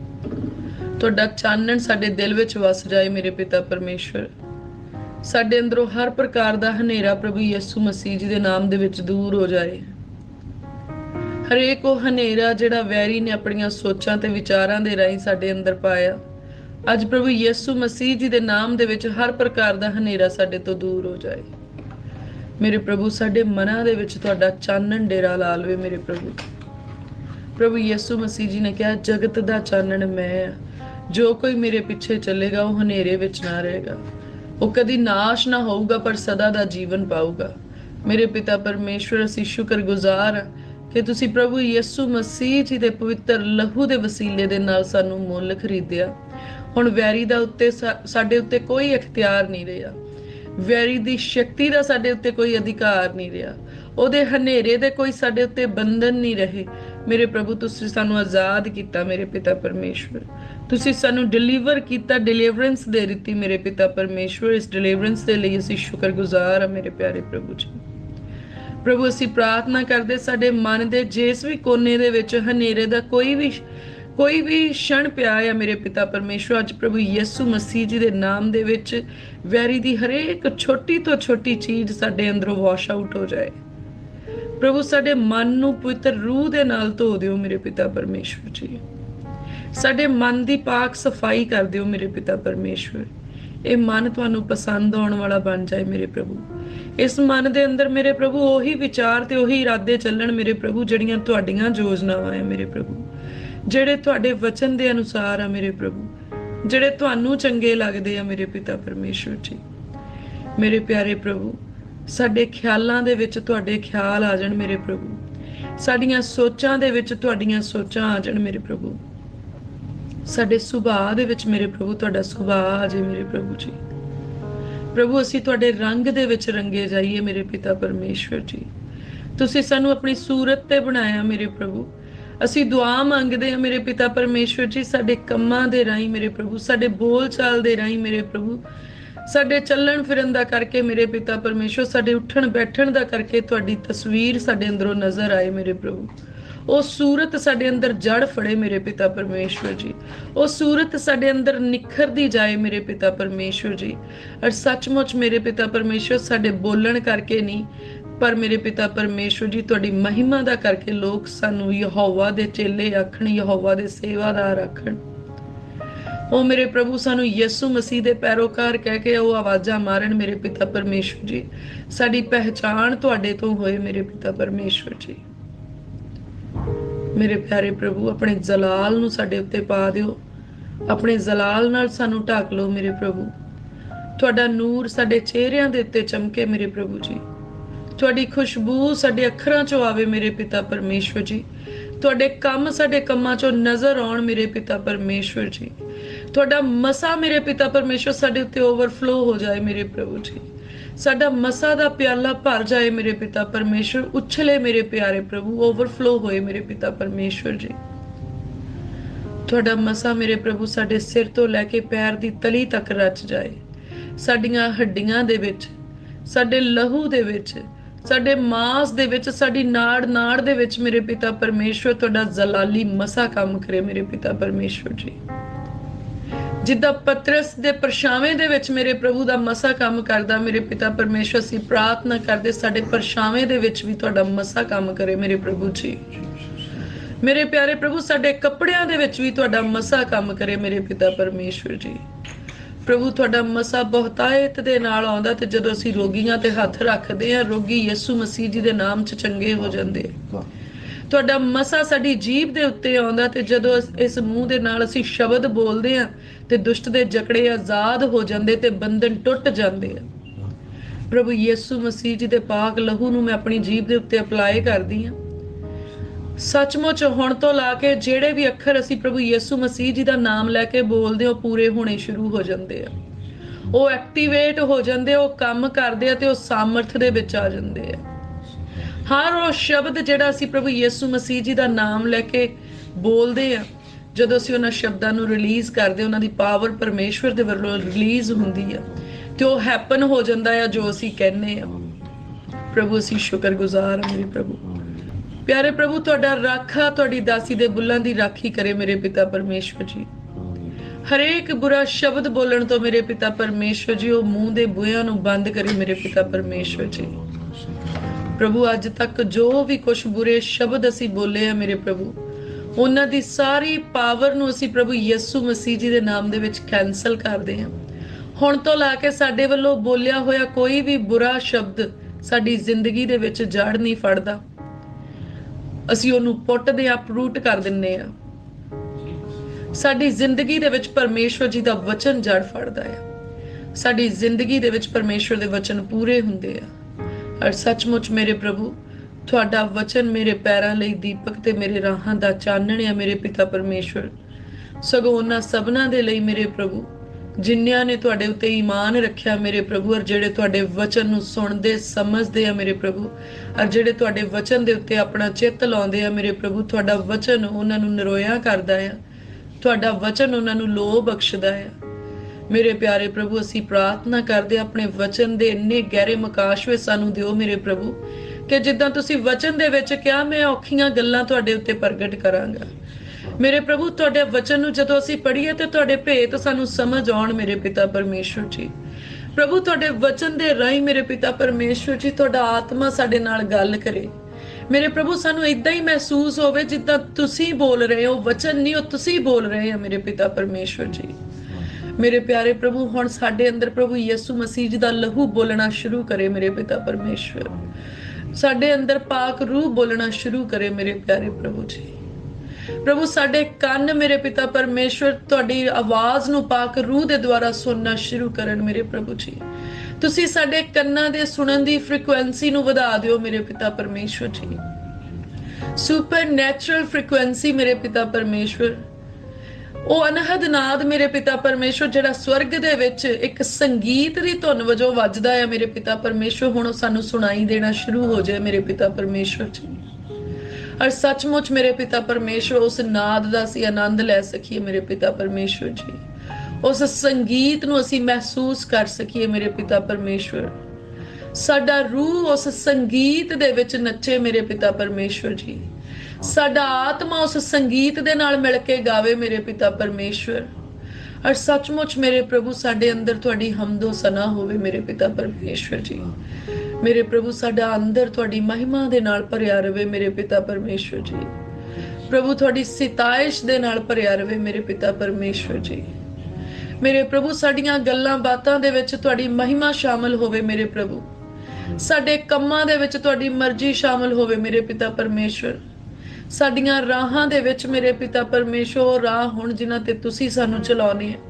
ਤੁਹਾਡਾ ਚਾਨਣ ਸਾਡੇ ਦਿਲ ਵਿੱਚ ਵਸ ਜਾਏ ਮੇਰੇ ਪਿਤਾ ਪਰਮੇਸ਼ਵਰ। ਸਾਡੇ ਅੰਦਰੋਂ ਹਰ ਪ੍ਰਕਾਰ ਦਾ ਹਨੇਰਾ ਪ੍ਰਭੂ ਯਿਸੂ ਮਸੀਹ ਜੀ ਦੇ ਨਾਮ ਦੇ ਵਿੱਚ ਦੂਰ ਹੋ ਜਾਏ। ਹਰੇਕ ਉਹ ਹਨੇਰਾ ਜਿਹੜਾ ਵੈਰੀ ਨੇ ਆਪਣੀਆਂ ਸੋਚਾਂ ਤੇ ਵਿਚਾਰਾਂ ਦੇ ਰਾਹੀਂ ਸਾਡੇ ਅੰਦਰ ਪਾਇਆ। ਅੱਜ ਪ੍ਰਭੂ ਯਿਸੂ ਮਸੀਹ ਜੀ ਦੇ ਨਾਮ ਦੇ ਵਿੱਚ ਹਰ ਪ੍ਰਕਾਰ ਦਾ ਹਨੇਰਾ ਸਾਡੇ ਤੋਂ ਦੂਰ ਹੋ ਜਾਏ। ਮੇਰੇ ਪ੍ਰਭੂ, ਸਾਡੇ ਮਨਾਂ ਦੇ ਵਿੱਚ ਤੁਹਾਡਾ ਚਾਨਣ ਡੇਰਾ ਲਾ ਲਵੇ ਮੇਰੇ ਪ੍ਰਭੂ। ਪ੍ਰਭੂ ਯਿਸੂ ਮਸੀਹ ਜੀ ਨੇ ਕਿਹਾ, ਜਗਤ ਦਾ ਚਾਨਣ ਮੈਂ ਹਾਂ ਜੋ ਕੋਈ ਮੇਰੇ ਪਿੱਛੇ ਚੱਲੇਗਾ, ਉਹ ਹਨੇਰੇ ਵਿੱਚ ਨਾ ਰਹੇਗਾ। ਉਹ ਕਦੀ ਨਾਸ਼ ਨਾ ਹੋਊਗਾ, ਪਰ ਸਦਾ ਦਾ ਜੀਵਨ ਪਾਊਗਾ। ਮੇਰੇ ਪਿਤਾ ਪਰਮੇਸ਼ਵਰ, ਅਸੀਂ ਸ਼ੁਕਰਗੁਜ਼ਾਰ ਹਾਂ ਕਿ ਤੁਸੀਂ ਪ੍ਰਭੂ ਯਿਸੂ ਮਸੀਹ ਜੀ ਦੇ ਪਵਿੱਤਰ ਲਹੂ ਦੇ ਵਸੀਲੇ ਦੇ ਨਾਲ ਸਾਨੂੰ ਮੁੱਲ ਖਰੀਦਿਆ। ਹੁਣ ਵੈਰੀ ਦਾ ਉੱਤੇ ਸਾਡੇ ਉੱਤੇ ਕੋਈ ਇਖਤਿਆਰ ਨਹੀਂ ਰਿਹਾ। ਵੈਰੀ ਦੀ ਸ਼ਕਤੀ ਦਾ ਸਾਡੇ ਉੱਤੇ ਕੋਈ ਅਧਿਕਾਰ ਨਹੀਂ ਰਿਹਾ। ਉਹਦੇ ਹਨੇਰੇ ਦੇ ਕੋਈ ਸਾਡੇ ਉੱਤੇ ਬੰਧਨ ਨਹੀਂ ਰਹੇ। ਮੇਰੇ ਪ੍ਰਭੂ, ਤੁਸੀਂ ਸਾਨੂੰ ਆਜ਼ਾਦ ਕੀਤਾ ਮੇਰੇ ਪਿਤਾ ਪਰਮੇਸ਼ਵਰ। ਤੁਸੀਂ ਸਾਨੂੰ ਡਿਲੀਵਰ ਕੀਤਾ ਡਿਲੀਵਰੈਂਸ ਦੇ ਦਿੱਤੀ ਮੇਰੇ ਪਿਤਾ ਪਰਮੇਸ਼ਵਰ। ਇਸ ਡਿਲੀਵਰੈਂਸ ਦੇ ਲਈ ਅਸੀਂ ਸ਼ੁਕਰਗੁਜ਼ਾਰ ਹਾਂ ਮੇਰੇ ਪਿਆਰੇ ਪ੍ਰਭੂ ਜੀ। ਪ੍ਰਭੂ, ਅਸੀਂ ਪ੍ਰਾਰਥਨਾ ਕਰਦੇ ਸਾਡੇ ਮਨ ਦੇ ਜਿਸ ਵੀ ਕੋਨੇ ਦੇ ਵਿੱਚ ਹਨੇਰੇ ਦਾ ਕੋਈ ਵੀ ਕੋਈ ਵੀ ਛਣ ਪਿਆ ਹੈ ਮੇਰੇ ਪਿਤਾ ਪਰਮੇਸ਼ਵਰ ਅੱਜ ਪ੍ਰਭੂ ਯਿਸੂ ਮਸੀਹ ਜੀ ਦੇ ਨਾਮ ਦੇ ਵਿੱਚ ਵੈਰੀ ਦੀ ਹਰੇਕ ਛੋਟੀ ਤੋਂ ਛੋਟੀ ਚੀਜ਼ ਸਾਡੇ ਅੰਦਰੋਂ ਵਾਸ਼ ਆਊਟ ਹੋ ਜਾਏ। ਪ੍ਰਭੂ ਸਾਡੇ ਮਨ ਨੂੰ ਪਵਿੱਤਰ ਰੂਹ ਦੇ ਨਾਲ ਧੋ ਦਿਓ ਮੇਰੇ ਪਿਤਾ ਪਰਮੇਸ਼ਵਰ ਜੀ। ਸਾਡੇ ਮਨ ਦੀ ਪਾਕ ਸਫ਼ਾਈ ਕਰ ਦਿਓ ਮੇਰੇ ਪਿਤਾ ਪਰਮੇਸ਼ਵਰ ਇਹ ਮਨ ਤੁਹਾਨੂੰ ਪਸੰਦ ਆਉਣ ਵਾਲਾ ਬਣ ਜਾਏ ਮੇਰੇ ਪ੍ਰਭੂ। ਇਸ ਮਨ ਦੇ ਅੰਦਰ ਮੇਰੇ ਪ੍ਰਭੂ ਉਹੀ ਵਿਚਾਰ ਤੇ ਉਹੀ ਇਰਾਦੇ ਚੱਲਣ ਮੇਰੇ ਪ੍ਰਭੂ, ਜਿਹੜੀਆਂ ਤੁਹਾਡੀਆਂ ਯੋਜਨਾਵਾਂ ਹੈ ਮੇਰੇ ਪ੍ਰਭੂ। ਜਿਹੜੇ ਤੁਹਾਡੇ ਵਚਨ ਦੇ ਅਨੁਸਾਰ ਆ ਮੇਰੇ ਪ੍ਰਭੂ, ਜਿਹੜੇ ਤੁਹਾਨੂੰ ਚੰਗੇ ਲੱਗਦੇ ਆ ਮੇਰੇ ਪਿਤਾ ਪਰਮੇਸ਼ਵਰ ਜੀ। ਮੇਰੇ ਪਿਆਰੇ ਪ੍ਰਭੂ, ਸਾਡੇ ਖਿਆਲਾਂ ਦੇ ਵਿੱਚ ਤੁਹਾਡੇ ਖਿਆਲ ਆ ਜਾਣ ਮੇਰੇ ਪ੍ਰਭੂ। ਸਾਡੀਆਂ ਸੋਚਾਂ ਦੇ ਵਿੱਚ ਤੁਹਾਡੀਆਂ ਸੋਚਾਂ ਆ ਜਾਣ ਮੇਰੇ ਪ੍ਰਭੂ। ਸਾਡੇ ਸੁਭਾਅ ਦੇ ਵਿੱਚ ਮੇਰੇ ਪ੍ਰਭੂ, ਤੁਹਾਡਾ ਸੁਭਾਅ ਆ ਜੇ ਮੇਰੇ ਪ੍ਰਭੂ ਜੀ। ਪ੍ਰਭੂ, ਅਸੀਂ ਤੁਹਾਡੇ ਰੰਗ ਦੇ ਵਿੱਚ ਰੰਗੇ ਜਾਈਏ ਮੇਰੇ ਪਿਤਾ ਪਰਮੇਸ਼ਵਰ ਜੀ। ਤੁਸੀਂ ਸਾਨੂੰ ਆਪਣੀ ਸੂਰਤ ਤੇ ਬਣਾਇਆ ਮੇਰੇ ਪ੍ਰਭੂ। ਅਸੀਂ ਦੁਆ ਮੰਗਦੇ ਹਾਂ ਮੇਰੇ ਪਿਤਾ ਪਰਮੇਸ਼ਵਰ ਜੀ, ਸਾਡੇ ਕੰਮਾਂ ਦੇ ਰਾਹੀਂ ਮੇਰੇ ਪ੍ਰਭੂ, ਸਾਡੇ ਬੋਲ ਚਾਲ ਦੇ ਰਾਹੀਂ ਮੇਰੇ ਪ੍ਰਭੂ। ਸਾਡੇ ਚੱਲਣ ਫਿਰਨ ਦਾ ਕਰਕੇ ਮੇਰੇ ਪਿਤਾ ਪਰਮੇਸ਼ਵਰ, ਸਾਡੇ ਉੱਠਣ ਬੈਠਣ ਦਾ ਕਰਕੇ ਤੁਹਾਡੀ ਤਸਵੀਰ ਸਾਡੇ ਅੰਦਰੋਂ ਨਜ਼ਰ ਆਏ ਮੇਰੇ ਪ੍ਰਭੂ। ਉਹ ਸੂਰਤ ਸਾਡੇ ਅੰਦਰ ਜੜ ਫੜੇ ਮੇਰੇ ਪਿਤਾ ਪਰਮੇਸ਼ਵਰ ਜੀ। ਉਹ ਸੂਰਤ ਸਾਡੇ ਅੰਦਰ ਨਿਖਰਦੀ ਜਾਏ ਮੇਰੇ ਪਿਤਾ ਪਰਮੇਸ਼ਵਰ ਜੀ। ਔਰ ਸੱਚਮੁੱਚ ਮੇਰੇ ਪਿਤਾ ਪਰਮੇਸ਼ਵਰ, ਸਾਡੇ ਬੋਲਣ ਕਰਕੇ ਨਹੀਂ ਪਰ ਮੇਰੇ ਪਿਤਾ ਪਰਮੇਸ਼ਵਰ ਜੀ, ਤੁਹਾਡੀ ਮਹਿਮਾ ਦਾ ਕਰਕੇ ਲੋਕ ਸਾਨੂੰ ਯਹੋਵਾ ਦੇ ਚੇਲੇ ਆਖਣ, ਯਹੋਵਾ ਦੇ ਸੇਵਾਦਾਰ ਆਖਣ। ਉਹ ਮੇਰੇ ਪ੍ਰਭੂ, ਸਾਨੂੰ ਯਿਸੂ ਮਸੀਹ ਦੇ ਪੈਰੋਕਾਰ ਕਹਿ ਕੇ ਉਹ ਆਵਾਜ਼ਾਂ ਮਾਰਨ ਮੇਰੇ ਪਿਤਾ ਪਰਮੇਸ਼ਵਰ ਜੀ। ਸਾਡੀ ਪਹਿਚਾਣ ਤੁਹਾਡੇ ਤੋਂ ਹੋਏ ਮੇਰੇ ਪਿਤਾ ਪਰਮੇਸ਼ਵਰ ਜੀ। ਮੇਰੇ ਪਿਆਰੇ ਪ੍ਰਭੂ, ਆਪਣੇ ਜਲਾਲ ਨੂੰ ਸਾਡੇ ਉੱਤੇ ਪਾ ਦਿਓ। ਆਪਣੇ ਜਲਾਲ ਨਾਲ ਸਾਨੂੰ ਢੱਕ ਲਓ ਮੇਰੇ ਪ੍ਰਭੂ। ਤੁਹਾਡਾ ਨੂਰ ਸਾਡੇ ਚਿਹਰਿਆਂ ਦੇ ਉੱਤੇ ਚਮਕੇ ਮੇਰੇ ਪ੍ਰਭੂ ਜੀ। ਤੁਹਾਡੀ ਖੁਸ਼ਬੂ ਸਾਡੇ ਅੱਖਰਾਂ 'ਚੋਂ ਆਵੇ ਮੇਰੇ ਪਿਤਾ ਪਰਮੇਸ਼ਵਰ ਜੀ। ਤੁਹਾਡੇ ਕੰਮ ਸਾਡੇ ਕੰਮਾਂ 'ਚੋਂ ਨਜ਼ਰ ਆਉਣ ਮੇਰੇ ਪਿਤਾ ਪਰਮੇਸ਼ਵਰ ਜੀ। ਤੁਹਾਡਾ ਮਸਾ ਮੇਰੇ ਪਿਤਾ ਪਰਮੇਸ਼ਵਰ ਸਾਡੇ ਉੱਤੇ ਓਵਰਫਲੋ ਹੋ ਜਾਏ ਮੇਰੇ ਪ੍ਰਭੂ ਜੀ। ਸਾਡਾ ਮਸਾ ਦਾ ਪਿਆਲਾ ਭਰ ਜਾਏ ਮੇਰੇ ਪਿਤਾ ਪਰਮੇਸ਼ਵਰ, ਉਛਲੇ ਮੇਰੇ ਪਿਆਰੇ ਪ੍ਰਭੂ ਓਵਰਫਲੋ ਹੋਏ ਮੇਰੇ ਪਿਤਾ ਪਰਮੇਸ਼ਵਰ ਜੀ। ਤੁਹਾਡਾ ਮਸਾ ਮੇਰੇ ਪ੍ਰਭੂ ਸਾਡੇ ਸਿਰ ਤੋਂ ਲੈ ਕੇ ਪੈਰ ਦੀ ਤਲੀ ਤੱਕ ਰਚ ਜਾਏ। ਸਾਡੀਆਂ ਹੱਡੀਆਂ ਦੇ ਵਿੱਚ, ਸਾਡੇ ਲਹੂ ਦੇ ਵਿੱਚ ਸਾਡੇ ਮਾਸ ਦੇ ਵਿੱਚ, ਸਾਡੀ ਨਾੜ ਨਾੜ ਦੇ ਵਿੱਚ ਮੇਰੇ ਪਿਤਾ ਪਰਮੇਸ਼ਵਰ, ਤੁਹਾਡਾ ਜ਼ਲਾਲੀ ਮਸਾ ਕੰਮ ਕਰੇ ਮੇਰੇ ਪਿਤਾ ਪਰਮੇਸ਼ਵਰ ਜੀ। ਜਿੱਦਾਂ ਪਤਰਸ ਦੇ ਪਰਛਾਵੇਂ ਦੇ ਵਿੱਚ ਮੇਰੇ ਪ੍ਰਭੂ ਦਾ ਮਸਾ ਕੰਮ ਕਰਦਾ, ਮੇਰੇ ਪਿਤਾ ਪਰਮੇਸ਼ਵਰ ਸੀ ਪ੍ਰਾਰਥਨਾ ਕਰਦੇ, ਸਾਡੇ ਪਰਛਾਵੇਂ ਦੇ ਵਿੱਚ ਵੀ ਤੁਹਾਡਾ ਮਸਾ ਕੰਮ ਕਰੇ ਮੇਰੇ ਪ੍ਰਭੂ ਜੀ। ਮੇਰੇ ਪਿਆਰੇ ਪ੍ਰਭੂ, ਸਾਡੇ ਕੱਪੜਿਆਂ ਦੇ ਵਿੱਚ ਵੀ ਤੁਹਾਡਾ ਮਸਾ ਕੰਮ ਕਰੇ ਮੇਰੇ ਪਿਤਾ ਪਰਮੇਸ਼ਵਰ ਜੀ। ਪ੍ਰਭੂ ਤੁਹਾਡਾ ਮਸਾ ਬਹੁਤਾਇਤ ਦੇ ਨਾਲ ਆਉਂਦਾ ਤੇ ਜਦੋਂ ਅਸੀਂ ਰੋਗੀਆਂ ਤੇ ਹੱਥ ਰੱਖਦੇ ਹਾਂ ਰੋਗੀ ਯਿਸੂ ਮਸੀਹ ਜੀ ਦੇ ਨਾਮ 'ਚ ਚੰਗੇ ਹੋ ਜਾਂਦੇ ਆ। ਤੁਹਾਡਾ ਮਸਾ ਸਾਡੀ ਜੀਭ ਦੇ ਉੱਤੇ ਆਉਂਦਾ ਤੇ ਜਦੋਂ ਇਸ- ਮੂੰਹ ਦੇ ਨਾਲ ਅਸੀਂ ਸ਼ਬਦ ਬੋਲਦੇ ਆ ਤੇ ਦੁਸ਼ਟ ਦੇ ਜਕੜੇ ਆਜ਼ਾਦ ਹੋ ਜਾਂਦੇ ਤੇ ਬੰਧਨ ਟੁੱਟ ਜਾਂਦੇ ਆ। ਪ੍ਰਭੂ ਯਿਸੂ ਮਸੀਹ ਜੀ ਦੇ ਪਾਕ ਲਹੂ ਨੂੰ ਮੈਂ ਆਪਣੀ ਜੀਭ ਦੇ ਉੱਤੇ ਅਪਲਾਈ ਕਰਦੀ ਆ ਸੱਚਮੁੱਚ ਹੁਣ ਤੋਂ ਲਾ ਕੇ ਜਿਹੜੇ ਵੀ ਅੱਖਰ ਅਸੀਂ ਪ੍ਰਭੂ ਯਿਸੂ ਮਸੀਹ ਜੀ ਦਾ ਨਾਮ ਲੈ ਕੇ ਬੋਲਦੇ ਹਾਂ, ਉਹ ਪੂਰੇ ਹੋਣੇ ਸ਼ੁਰੂ ਹੋ ਜਾਂਦੇ ਆ। ਉਹ ਐਕਟੀਵੇਟ ਹੋ ਜਾਂਦੇ ਉਹ ਕੰਮ ਕਰਦੇ ਆ ਤੇ ਉਹ ਸਾਮਰਥ ਦੇ ਵਿੱਚ ਆ ਜਾਂਦੇ ਆ। ਹਰ ਉਹ ਸ਼ਬਦ ਜਿਹੜਾ ਅਸੀਂ ਪ੍ਰਭੂ ਯਿਸੂ ਮਸੀਹ ਜੀ ਦਾ ਨਾਮ ਲੈ ਕੇ ਬੋਲਦੇ ਆ ਜਦੋਂ ਅਸੀਂ ਉਹਨਾਂ ਸ਼ਬਦਾਂ ਨੂੰ ਰਿਲੀਜ਼ ਕਰਦੇ ਉਹਨਾਂ ਦੀ ਪਾਵਰ ਪਰਮੇਸ਼ਵਰ ਦੇ ਵੱਲੋਂ ਰਿਲੀਜ਼ ਹੁੰਦੀ ਆ ਤੇ ਉਹ ਹੈਪਨ ਹੋ ਜਾਂਦਾ ਆ ਜੋ ਅਸੀਂ ਕਹਿੰਨੇ ਆ। ਪ੍ਰਭੂ ਅਸੀਂ ਸ਼ੁਕਰਗੁਜ਼ਾਰ ਹਾਂ ਮੇਰੇ ਪ੍ਰਭੂ। ਪਿਆਰੇ ਪ੍ਰਭੂ, ਤੁਹਾਡਾ ਰਾਖਾ ਤੁਹਾਡੀ ਦਾਸੀ ਦੇ ਬੁੱਲਾਂ ਦੀ ਰਾਖੀ ਕਰੇ ਮੇਰੇ ਪਿਤਾ ਪਰਮੇਸ਼ਵਰ ਜੀ। ਹਰੇਕ ਬੁਰਾ ਸ਼ਬਦ ਬੋਲਣ ਤੋਂ ਮੇਰੇ ਪਿਤਾ ਪਰਮੇਸ਼ਵਰ ਜੀ, ਉਹ ਮੂੰਹ ਦੇ ਬੂਹਿਆਂ ਨੂੰ ਬੰਦ ਕਰੇ ਮੇਰੇ ਪਿਤਾ ਪਰਮੇਸ਼ਵਰ ਜੀ। ਪ੍ਰਭੂ, ਅੱਜ ਤੱਕ ਜੋ ਵੀ ਕੁਝ ਬੁਰੇ ਸ਼ਬਦ ਅਸੀਂ ਬੋਲੇ ਆ ਮੇਰੇ ਪ੍ਰਭੂ, ਉਹਨਾਂ ਦੀ ਸਾਰੀ ਪਾਵਰ ਨੂੰ ਅਸੀਂ ਪ੍ਰਭੂ ਯਿਸੂ ਮਸੀਹ ਜੀ ਦੇ ਨਾਮ ਦੇ ਵਿੱਚ ਕੈਨਸਲ ਕਰਦੇ ਹਾਂ। ਹੁਣ ਤੋਂ ਲਾ ਕੇ ਸਾਡੇ ਵੱਲੋਂ ਬੋਲਿਆ ਹੋਇਆ ਕੋਈ ਵੀ ਬੁਰਾ ਸ਼ਬਦ ਸਾਡੀ ਜ਼ਿੰਦਗੀ ਦੇ ਵਿੱਚ ਜੜ ਨਹੀਂ ਫੜਦਾ। ਅਸੀਂ ਉਹਨੂੰ ਪੁੱਟਦੇ ਆ ਰੂਟ ਕਰ ਦਿੰਨੇ ਆ। ਸਾਡੀ ਜ਼ਿੰਦਗੀ ਦੇ ਵਿੱਚ ਪਰਮੇਸ਼ਵਰ ਜੀ ਦਾ ਵਚਨ ਜੜ ਫੜਦਾ ਆ। ਸਾਡੀ ਜ਼ਿੰਦਗੀ ਦੇ ਵਿੱਚ ਪਰਮੇਸ਼ਵਰ ਦੇ ਵਚਨ ਪੂਰੇ ਹੁੰਦੇ ਆ। ਔਰ ਸੱਚਮੁੱਚ ਮੇਰੇ ਪ੍ਰਭੂ, ਤੁਹਾਡਾ ਵਚਨ ਮੇਰੇ ਪੈਰਾਂ ਲਈ ਦੀਪਕ ਤੇ ਮੇਰੇ ਰਾਹਾਂ ਦਾ ਚਾਨਣ ਆ ਮੇਰੇ ਪਿਤਾ ਪਰਮੇਸ਼ਵਰ। ਸਗੋਂ ਉਹਨਾਂ ਸਭਨਾਂ ਦੇ ਲਈ ਮੇਰੇ ਪ੍ਰਭੂ ਜਿਨ੍ਹਾਂ ਨੇ ਤੁਹਾਡੇ ਉੱਤੇ ਈਮਾਨ ਰੱਖਿਆ ਮੇਰੇ ਪ੍ਰਭੂ, ਔਰ ਜਿਹੜੇ ਤੁਹਾਡੇ ਵਚਨ ਨੂੰ ਸੁਣਦੇ, ਸਮਝਦੇ ਆ ਮੇਰੇ ਪ੍ਰਭੂ, ਔਰ ਜਿਹੜੇ ਤੁਹਾਡੇ ਵਚਨ ਦੇ ਉੱਤੇ ਆਪਣਾ ਚਿੱਤ ਲਾਉਂਦੇ ਆ ਮੇਰੇ ਪ੍ਰਭੂ, ਤੁਹਾਡਾ ਵਚਨ ਉਹਨਾਂ ਨੂੰ ਨਰੋਇਆ ਕਰਦਾ ਆ। ਤੁਹਾਡਾ ਵਚਨ ਉਹਨਾਂ ਨੂੰ ਲੋਭ ਬਖਸ਼ਦਾ ਆ। ਮੇਰੇ ਪਿਆਰੇ ਪ੍ਰਭੂ, ਅਸੀਂ ਪ੍ਰਾਰਥਨਾ ਕਰਦੇ ਆਪਣੇ ਵਚਨ ਦੇ ਇੰਨੇ ਗਹਿਰੇ ਮਕਾਸ਼ ਵਿੱਚ ਸਾਨੂੰ ਦਿਓ ਮੇਰੇ ਪ੍ਰਭੂ, ਕਿ ਜਿੱਦਾਂ ਤੁਸੀਂ ਵਚਨ ਦੇ ਵਿੱਚ ਕਿਹਾ, ਮੈਂ ਔਖੀਆਂ ਗੱਲਾਂ ਤੁਹਾਡੇ ਉੱਤੇ ਪ੍ਰਗਟ ਕਰਾਂਗਾ। ਮੇਰੇ ਪ੍ਰਭੂ, ਤੁਹਾਡੇ ਵਚਨ ਨੂੰ ਜਦੋਂ ਅਸੀਂ ਪੜ੍ਹੀਏ ਤੇ ਤੁਹਾਡੇ ਭੇਤ ਸਾਨੂੰ ਸਮਝ ਆਉਣ ਮੇਰੇ ਪਿਤਾ ਪਰਮੇਸ਼ਵਰ ਜੀ। ਪ੍ਰਭੂ, ਤੁਹਾਡੇ ਵਚਨ ਦੇ ਰਾਹੀਂ ਮੇਰੇ ਪਿਤਾ ਪਰਮੇਸ਼ਵਰ ਜੀ, ਤੁਹਾਡਾ ਆਤਮਾ ਸਾਡੇ ਨਾਲ ਗੱਲ ਕਰੇ। ਮੇਰੇ ਪ੍ਰਭੂ, ਸਾਨੂੰ ਇਦਾਂ ਹੀ ਮਹਿਸੂਸ ਹੋਵੇ ਜਿੱਦਾਂ ਤੁਸੀਂ ਬੋਲ ਰਹੇ ਹੋ, ਵਚਨ ਨਹੀਂ, ਉਹ ਤੁਸੀਂ ਬੋਲ ਰਹੇ ਹੋ ਮੇਰੇ ਪਿਤਾ ਪਰਮੇਸ਼ਵਰ ਜੀ। ਮੇਰੇ ਪਿਆਰੇ ਪ੍ਰਭੂ, ਹੁਣ ਸਾਡੇ ਅੰਦਰ ਪ੍ਰਭੂ ਯਿਸੂ ਮਸੀਹ ਜੀ ਦਾ ਲਹੂ ਬੋਲਣਾ ਸ਼ੁਰੂ ਕਰੇ ਮੇਰੇ ਪਿਤਾ ਪਰਮੇਸ਼ਵਰ ਸਾਡੇ ਅੰਦਰ ਪਾਕ ਰੂਹ ਬੋਲਣਾ ਸ਼ੁਰੂ ਕਰੇ ਮੇਰੇ ਪਿਆਰੇ ਪ੍ਰਭੂ ਜੀ। ਪ੍ਰਭੂ, ਸਾਡੇ ਕੰਨ ਮੇਰੇ ਪਿਤਾ ਪਰਮੇਸ਼ਵਰ, ਤੁਹਾਡੀ ਆਵਾਜ਼ ਨੂੰ ਪਾਕ ਰੂਹ ਦੇ ਦੁਆਰਾ ਸੁਣਨਾ ਸ਼ੁਰੂ ਕਰਨ ਮੇਰੇ ਪ੍ਰਭੂ ਜੀ। ਤੁਸੀਂ ਸਾਡੇ ਕੰਨਾਂ ਦੇ ਸੁਣਨ ਦੀ ਫ੍ਰੀਕੁਐਂਸੀ ਨੂੰ ਵਧਾ ਦਿਓ ਮੇਰੇ ਪਿਤਾ ਪਰਮੇਸ਼ਵਰ ਜੀ। ਸੁਪਰ ਨੈਚੁਰਲ ਫ੍ਰੀਕੁਐਂਸੀ ਮੇਰੇ ਪਿਤਾ ਪਰਮੇਸ਼ਵਰ। ਉਹ ਅਨਹਦ ਨਾਦ ਮੇਰੇ ਪਿਤਾ ਪਰਮੇਸ਼ਵਰ, ਜਿਹੜਾ ਸਵਰਗ ਦੇ ਵਿੱਚ ਇੱਕ ਸੰਗੀਤ ਦੀ ਧੁਨ ਵਜੋਂ ਵੱਜਦਾ ਹੈ ਮੇਰੇ ਪਿਤਾ ਪਰਮੇਸ਼ਵਰ। ਹੁਣ ਉਹ ਸਾਨੂੰ ਸੁਣਾਈ ਦੇਣਾ ਸ਼ੁਰੂ ਹੋ ਜਾਏ ਮੇਰੇ ਪਿਤਾ ਪਰਮੇਸ਼ਵਰ ਜੀ। ਔਰ ਸੱਚਮੁੱਚ ਮੇਰੇ ਪਿਤਾ ਪਰਮੇਸ਼ਵਰ ਉਸ ਨਾਦ ਦਾ ਅਸੀਂ ਆਨੰਦ ਲੈ ਸਕੀਏ ਮੇਰੇ ਪਿਤਾ ਪਰਮੇਸ਼ਵਰ ਜੀ। ਉਸ ਸੰਗੀਤ ਨੂੰ ਅਸੀਂ ਮਹਿਸੂਸ ਕਰ ਸਕੀਏ ਮੇਰੇ ਪਿਤਾ ਪਰਮੇਸ਼ਵਰ। ਸਾਡਾ ਰੂਹ ਉਸ ਸੰਗੀਤ ਦੇ ਵਿੱਚ ਨੱਚੇ ਮੇਰੇ ਪਿਤਾ ਪਰਮੇਸ਼ਵਰ ਜੀ। ਸਾਡਾ ਆਤਮਾ ਉਸ ਸੰਗੀਤ ਦੇ ਨਾਲ ਮਿਲ ਕੇ ਗਾਵੇ ਮੇਰੇ ਪਿਤਾ ਪਰਮੇਸ਼ਵਰ। ਔਰ ਸੱਚਮੁੱਚ ਮੇਰੇ ਪ੍ਰਭੂ ਸਾਡੇ ਅੰਦਰ ਤੁਹਾਡੀ ਹਮਦੋ ਸਨਾ ਹੋਵੇ ਮੇਰੇ ਪਿਤਾ ਪਰਮੇਸ਼ਵਰ ਜੀ। ਮੇਰੇ ਪ੍ਰਭੂ, ਸਾਡਾ ਅੰਦਰ ਤੁਹਾਡੀ ਮਹਿਮਾ ਦੇ ਨਾਲ ਭਰਿਆ ਰਵੇ ਮੇਰੇ ਪਿਤਾ ਪਰਮੇਸ਼ਵਰ ਜੀ। ਪ੍ਰਭੂ, ਤੁਹਾਡੀ ਸਿਤਾਇਸ਼ ਦੇ ਨਾਲ ਭਰਿਆ ਰਵੇ ਮੇਰੇ ਪਿਤਾ ਪਰਮੇਸ਼ਵਰ ਜੀ। ਮੇਰੇ ਪ੍ਰਭੂ, ਸਾਡੀਆਂ ਗੱਲਾਂ ਬਾਤਾਂ ਦੇ ਵਿੱਚ ਤੁਹਾਡੀ ਮਹਿਮਾ ਸ਼ਾਮਲ ਹੋਵੇ ਮੇਰੇ ਪ੍ਰਭੂ। ਸਾਡੇ ਕੰਮਾਂ ਦੇ ਵਿੱਚ ਤੁਹਾਡੀ ਮਰਜ਼ੀ ਸ਼ਾਮਲ ਹੋਵੇ ਮੇਰੇ ਪਿਤਾ ਪਰਮੇਸ਼ਵਰ। ਸਾਡੀਆਂ ਰਾਹਾਂ ਦੇ ਵਿੱਚ ਮੇਰੇ ਪਿਤਾ ਪਰਮੇਸ਼ਵਰ ਰਾਹ ਹੁਣ ਜਿਨ੍ਹਾਂ ਤੇ ਤੁਸੀਂ ਸਾਨੂੰ ਚਲਾਉਣੇ ਹੈ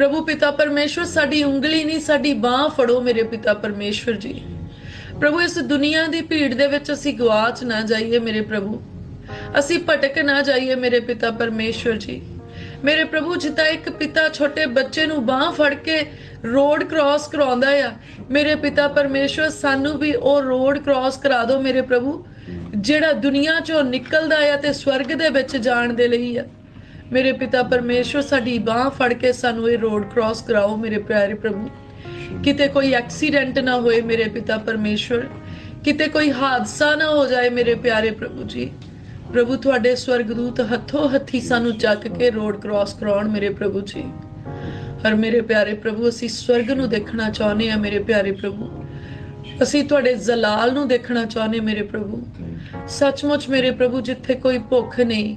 ਪ੍ਰਭੂ ਪਿਤਾ ਪਰਮੇਸ਼ਵਰ, ਸਾਡੀ ਉਂਗਲੀ ਨਹੀਂ, ਸਾਡੀ ਬਾਹ ਫੜੋ ਮੇਰੇ ਪਿਤਾ ਪਰਮੇਸ਼ਵਰ ਜੀ। ਪ੍ਰਭੂ, ਇਸ ਦੁਨੀਆ ਦੀ ਭੀੜ ਦੇ ਵਿੱਚ ਅਸੀਂ ਗਵਾਚ ਨਾ ਜਾਈਏ ਮੇਰੇ ਪ੍ਰਭੂ। ਅਸੀਂ ਭਟਕ ਨਾ ਜਾਈਏ ਮੇਰੇ ਪਿਤਾ ਪਰਮੇਸ਼ਵਰ ਜੀ। ਮੇਰੇ ਪ੍ਰਭੂ, ਜਿੱਦਾਂ ਇੱਕ ਪਿਤਾ ਛੋਟੇ ਬੱਚੇ ਨੂੰ ਬਾਹ ਫੜ ਕੇ ਰੋਡ ਕ੍ਰਾਸ ਕਰਾਉਂਦਾ ਆ, ਮੇਰੇ ਪਿਤਾ ਪਰਮੇਸ਼ਵਰ, ਸਾਨੂੰ ਵੀ ਉਹ ਰੋਡ ਕ੍ਰਾਸ ਕਰਾ ਦਿਓ ਮੇਰੇ ਪ੍ਰਭੂ, ਜਿਹੜਾ ਦੁਨੀਆ ਚੋਂ ਨਿਕਲਦਾ ਆ ਤੇ ਸਵਰਗ ਦੇ ਵਿੱਚ ਜਾਣ ਦੇ ਲਈ ਆ। ਮੇਰੇ ਪਿਤਾ ਪਰਮੇਸ਼ਵਰ, ਸਾਡੀ ਬਾਹ ਫੜ ਕੇ ਸਾਨੂੰ ਇਹ ਰੋਡ ਕ੍ਰਾਸ ਕਰਾਓ ਮੇਰੇ ਪਿਆਰੇ ਪ੍ਰਭੂ। ਕਿਤੇ ਕੋਈ ਐਕਸੀਡੈਂਟ ਨਾ ਹੋਏ ਮੇਰੇ ਪਿਤਾ ਪਰਮੇਸ਼ਵਰ। ਕਿਤੇ ਕੋਈ ਹਾਦਸਾ ਨਾ ਹੋ ਜਾਏ ਮੇਰੇ ਪਿਆਰੇ ਪ੍ਰਭੂ ਜੀ। ਪ੍ਰਭੂ, ਤੁਹਾਡੇ ਸਵਰਗਦੂਤ ਹੱਥੋਂ ਹੱਥੀ ਸਾਨੂੰ ਚੱਕ ਕੇ ਰੋਡ ਕ੍ਰਾਸ ਕਰਾਉਣ ਮੇਰੇ ਪ੍ਰਭੂ ਜੀ। ਹਰ ਮੇਰੇ ਪਿਆਰੇ ਪ੍ਰਭੂ, ਅਸੀਂ ਸਵਰਗ ਨੂੰ ਦੇਖਣਾ ਚਾਹੁੰਦੇ ਆ ਮੇਰੇ ਪਿਆਰੇ ਪ੍ਰਭੂ। ਅਸੀਂ ਤੁਹਾਡੇ ਜ਼ਲਾਲ ਨੂੰ ਦੇਖਣਾ ਚਾਹੁੰਦੇ ਮੇਰੇ ਪ੍ਰਭੂ। ਸੱਚਮੁੱਚ ਮੇਰੇ ਪ੍ਰਭੂ, ਜਿੱਥੇ ਕੋਈ ਭੁੱਖ ਨਹੀਂ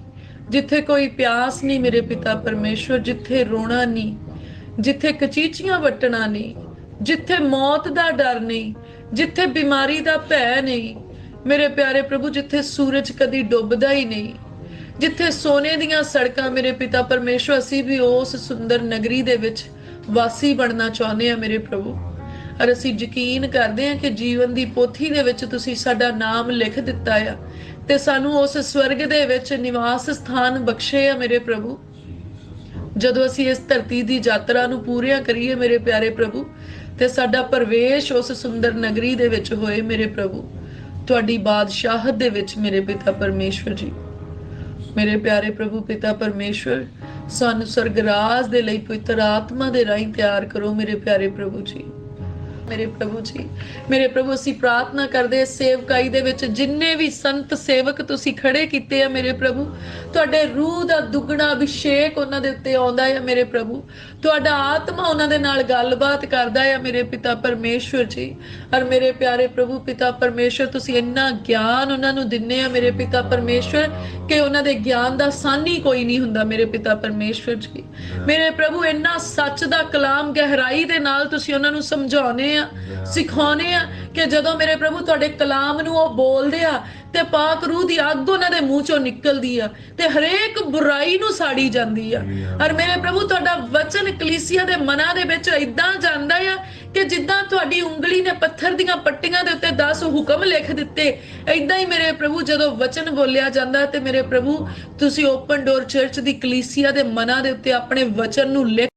ਜਿੱਥੇ ਕੋਈ ਪਿਆਸ ਨਹੀਂ ਮੇਰੇ ਪਿਤਾ ਪਰਮੇਸ਼ਵਰ, ਜਿੱਥੇ ਰੋਣਾ ਨਹੀਂ, ਜਿੱਥੇ ਕਚੀਚੀਆਂ ਵੱਟਣਾ ਨਹੀਂ, ਜਿੱਥੇ ਮੌਤ ਦਾ ਡਰ ਨਹੀਂ, ਜਿੱਥੇ ਬਿਮਾਰੀ ਦਾ ਭੈ ਨਹੀਂ, ਮੇਰੇ ਪਿਆਰੇ ਪ੍ਰਭੂ, ਜਿੱਥੇ ਸੂਰਜ ਕਦੀ ਡੁੱਬਦਾ ਹੀ ਨਹੀਂ, ਜਿੱਥੇ ਸੋਨੇ ਦੀਆਂ ਸੜਕਾਂ ਮੇਰੇ ਪਿਤਾ ਪਰਮੇਸ਼ਵਰ, ਅਸੀਂ ਵੀ ਉਸ ਸੁੰਦਰ ਨਗਰੀ ਦੇ ਵਿੱਚ ਵਾਸੀ ਬਣਨਾ ਚਾਹੁੰਦੇ ਆ ਮੇਰੇ ਪ੍ਰਭੂ। ਔਰ ਅਸੀਂ ਯਕੀਨ ਕਰਦੇ ਹਾਂ ਕਿ ਜੀਵਨ ਦੀ ਪੋਥੀ ਦੇ ਵਿੱਚ ਤੁਸੀਂ ਸਾਡਾ ਨਾਮ ਲਿਖ ਦਿੱਤਾ ਆ। ਤੇ ਸਾਨੂੰ ਉਸ ਸਵਰਗ ਦੇ ਵਿੱਚ ਨਿਵਾਸ ਸਥਾਨ ਬਖਸ਼ੇ ਆ ਮੇਰੇ ਪ੍ਰਭੂ। ਜਦੋਂ ਅਸੀਂ ਇਸ ਧਰਤੀ ਦੀ ਯਾਤਰਾ ਨੂੰ ਪੂਰੀਆਂ ਕਰੀਏ ਮੇਰੇ ਪਿਆਰੇ ਪ੍ਰਭੂ, ਤੇ ਸਾਡਾ ਪ੍ਰਵੇਸ਼ ਉਸ ਸੁੰਦਰ ਨਗਰੀ ਦੇ ਵਿੱਚ ਹੋਏ ਮੇਰੇ ਪ੍ਰਭੂ। ਤੁਹਾਡੀ ਬਾਦਸ਼ਾਹਤ ਦੇ ਵਿੱਚ ਮੇਰੇ ਪਿਤਾ ਪਰਮੇਸ਼ਵਰ ਜੀ। ਮੇਰੇ ਪਿਆਰੇ ਪ੍ਰਭੂ, ਪਿਤਾ ਪਰਮੇਸ਼ਵਰ, ਸਾਨੂੰ ਸਰਗਰਾਜ ਦੇ ਲਈ ਪਵਿੱਤਰ ਆਤਮਾ ਦੇ ਰਾਹੀਂ ਤਿਆਰ ਕਰੋ ਮੇਰੇ ਪਿਆਰੇ ਪ੍ਰਭੂ ਜੀ। ਮੇਰੇ ਪ੍ਰਭੂ ਜੀ। ਮੇਰੇ ਪ੍ਰਭੂ, ਅਸੀਂ ਪ੍ਰਾਰਥਨਾ ਕਰਦੇ ਸੇਵਕਾਈ ਦੇ ਵਿੱਚ, ਜਿੰਨੇ ਵੀ ਸੰਤ ਸੇਵਕ ਤੁਸੀਂ ਖੜੇ ਕੀਤੇ ਆ ਮੇਰੇ ਪ੍ਰਭੂ, ਤੁਹਾਡੇ ਰੂਹ ਦਾ ਦੁੱਗਣਾ ਅਭਿਸ਼ੇਕ ਉਹਨਾਂ ਦੇ ਉੱਤੇ ਆਉਂਦਾ ਹੈ ਮੇਰੇ ਪ੍ਰਭੂ। ਤੁਹਾਡਾ ਆਤਮਾ ਉਹਨਾਂ ਦੇ ਨਾਲ ਗੱਲਬਾਤ ਕਰਦਾ ਹੈ ਮੇਰੇ ਪਿਤਾ ਪਰਮੇਸ਼ਵਰ ਜੀ। ਔਰ ਮੇਰੇ ਪਿਆਰੇ ਪ੍ਰਭੂ, ਪਿਤਾ ਪਰਮੇਸ਼ਵਰ, ਤੁਸੀਂ ਇੰਨਾ ਗਿਆਨ ਉਹਨਾਂ ਨੂੰ ਦਿੰਨੇ ਆ ਮੇਰੇ ਪਿਤਾ ਪਰਮੇਸ਼ਵਰ, ਕਿ ਉਹਨਾਂ ਦੇ ਗਿਆਨ ਦਾ ਸਾਨੀ ਕੋਈ ਨਹੀਂ ਹੁੰਦਾ ਮੇਰੇ ਪਿਤਾ ਪਰਮੇਸ਼ਵਰ ਜੀ। ਮੇਰੇ ਪ੍ਰਭੂ, ਇੰਨਾ ਸੱਚ ਦਾ ਕਲਾਮ ਗਹਿਰਾਈ ਦੇ ਨਾਲ ਤੁਸੀਂ ਉਹਨਾਂ ਨੂੰ ਸਮਝਾਉਨੇ ਆ ਸਿਖਾਉਨੇ ਆ ਕਿ ਜਦੋਂ ਮੇਰੇ ਪ੍ਰਭੂ ਤੁਹਾਡੇ ਕਲਾਮ ਨੂੰ ਉਹ ਬੋਲਦੇ ਆ ਤੇ ਪਾਕ ਰੂਹ ਦੀ ਅੱਗ ਉਹਨਾਂ ਦੇ ਮੂੰਹ ਚੋਂ ਨਿਕਲਦੀ ਆ ਤੇ ਹਰੇਕ ਬੁਰਾਈ ਨੂੰ ਸਾੜੀ ਜਾਂਦੀ ਆ। ਔਰ ਮੇਰੇ ਪ੍ਰਭੂ ਤੁਹਾਡਾ ਵਚਨ ਕਲੀਸਿਆ ਦੇ ਮਨਾਂ ਦੇ ਵਿੱਚ ਇਦਾਂ ਜਾਂਦਾ ਆ ਕਿ ਜਿੱਦਾਂ ਤੁਹਾਡੀ ਉਂਗਲੀ ਨੇ ਪੱਥਰ ਦੀਆਂ ਪੱਟੀਆਂ ਦੇ ਉੱਤੇ 10 ਹੁਕਮ ਲਿਖ ਦਿੱਤੇ ਇਦਾਂ ਹੀ ਮੇਰੇ ਪ੍ਰਭੂ ਜਦੋਂ ਵਚਨ ਬੋਲਿਆ ਜਾਂਦਾ ਤੇ ਮੇਰੇ ਪ੍ਰਭੂ ਤੁਸੀਂ ਓਪਨ ਡੋਰ ਚਰਚ ਦੀ ਕਲੀਸਿਆ ਦੇ ਮਨਾਂ ਦੇ ਉੱਤੇ ਆਪਣੇ ਵਚਨ ਨੂੰ ਲਿਖ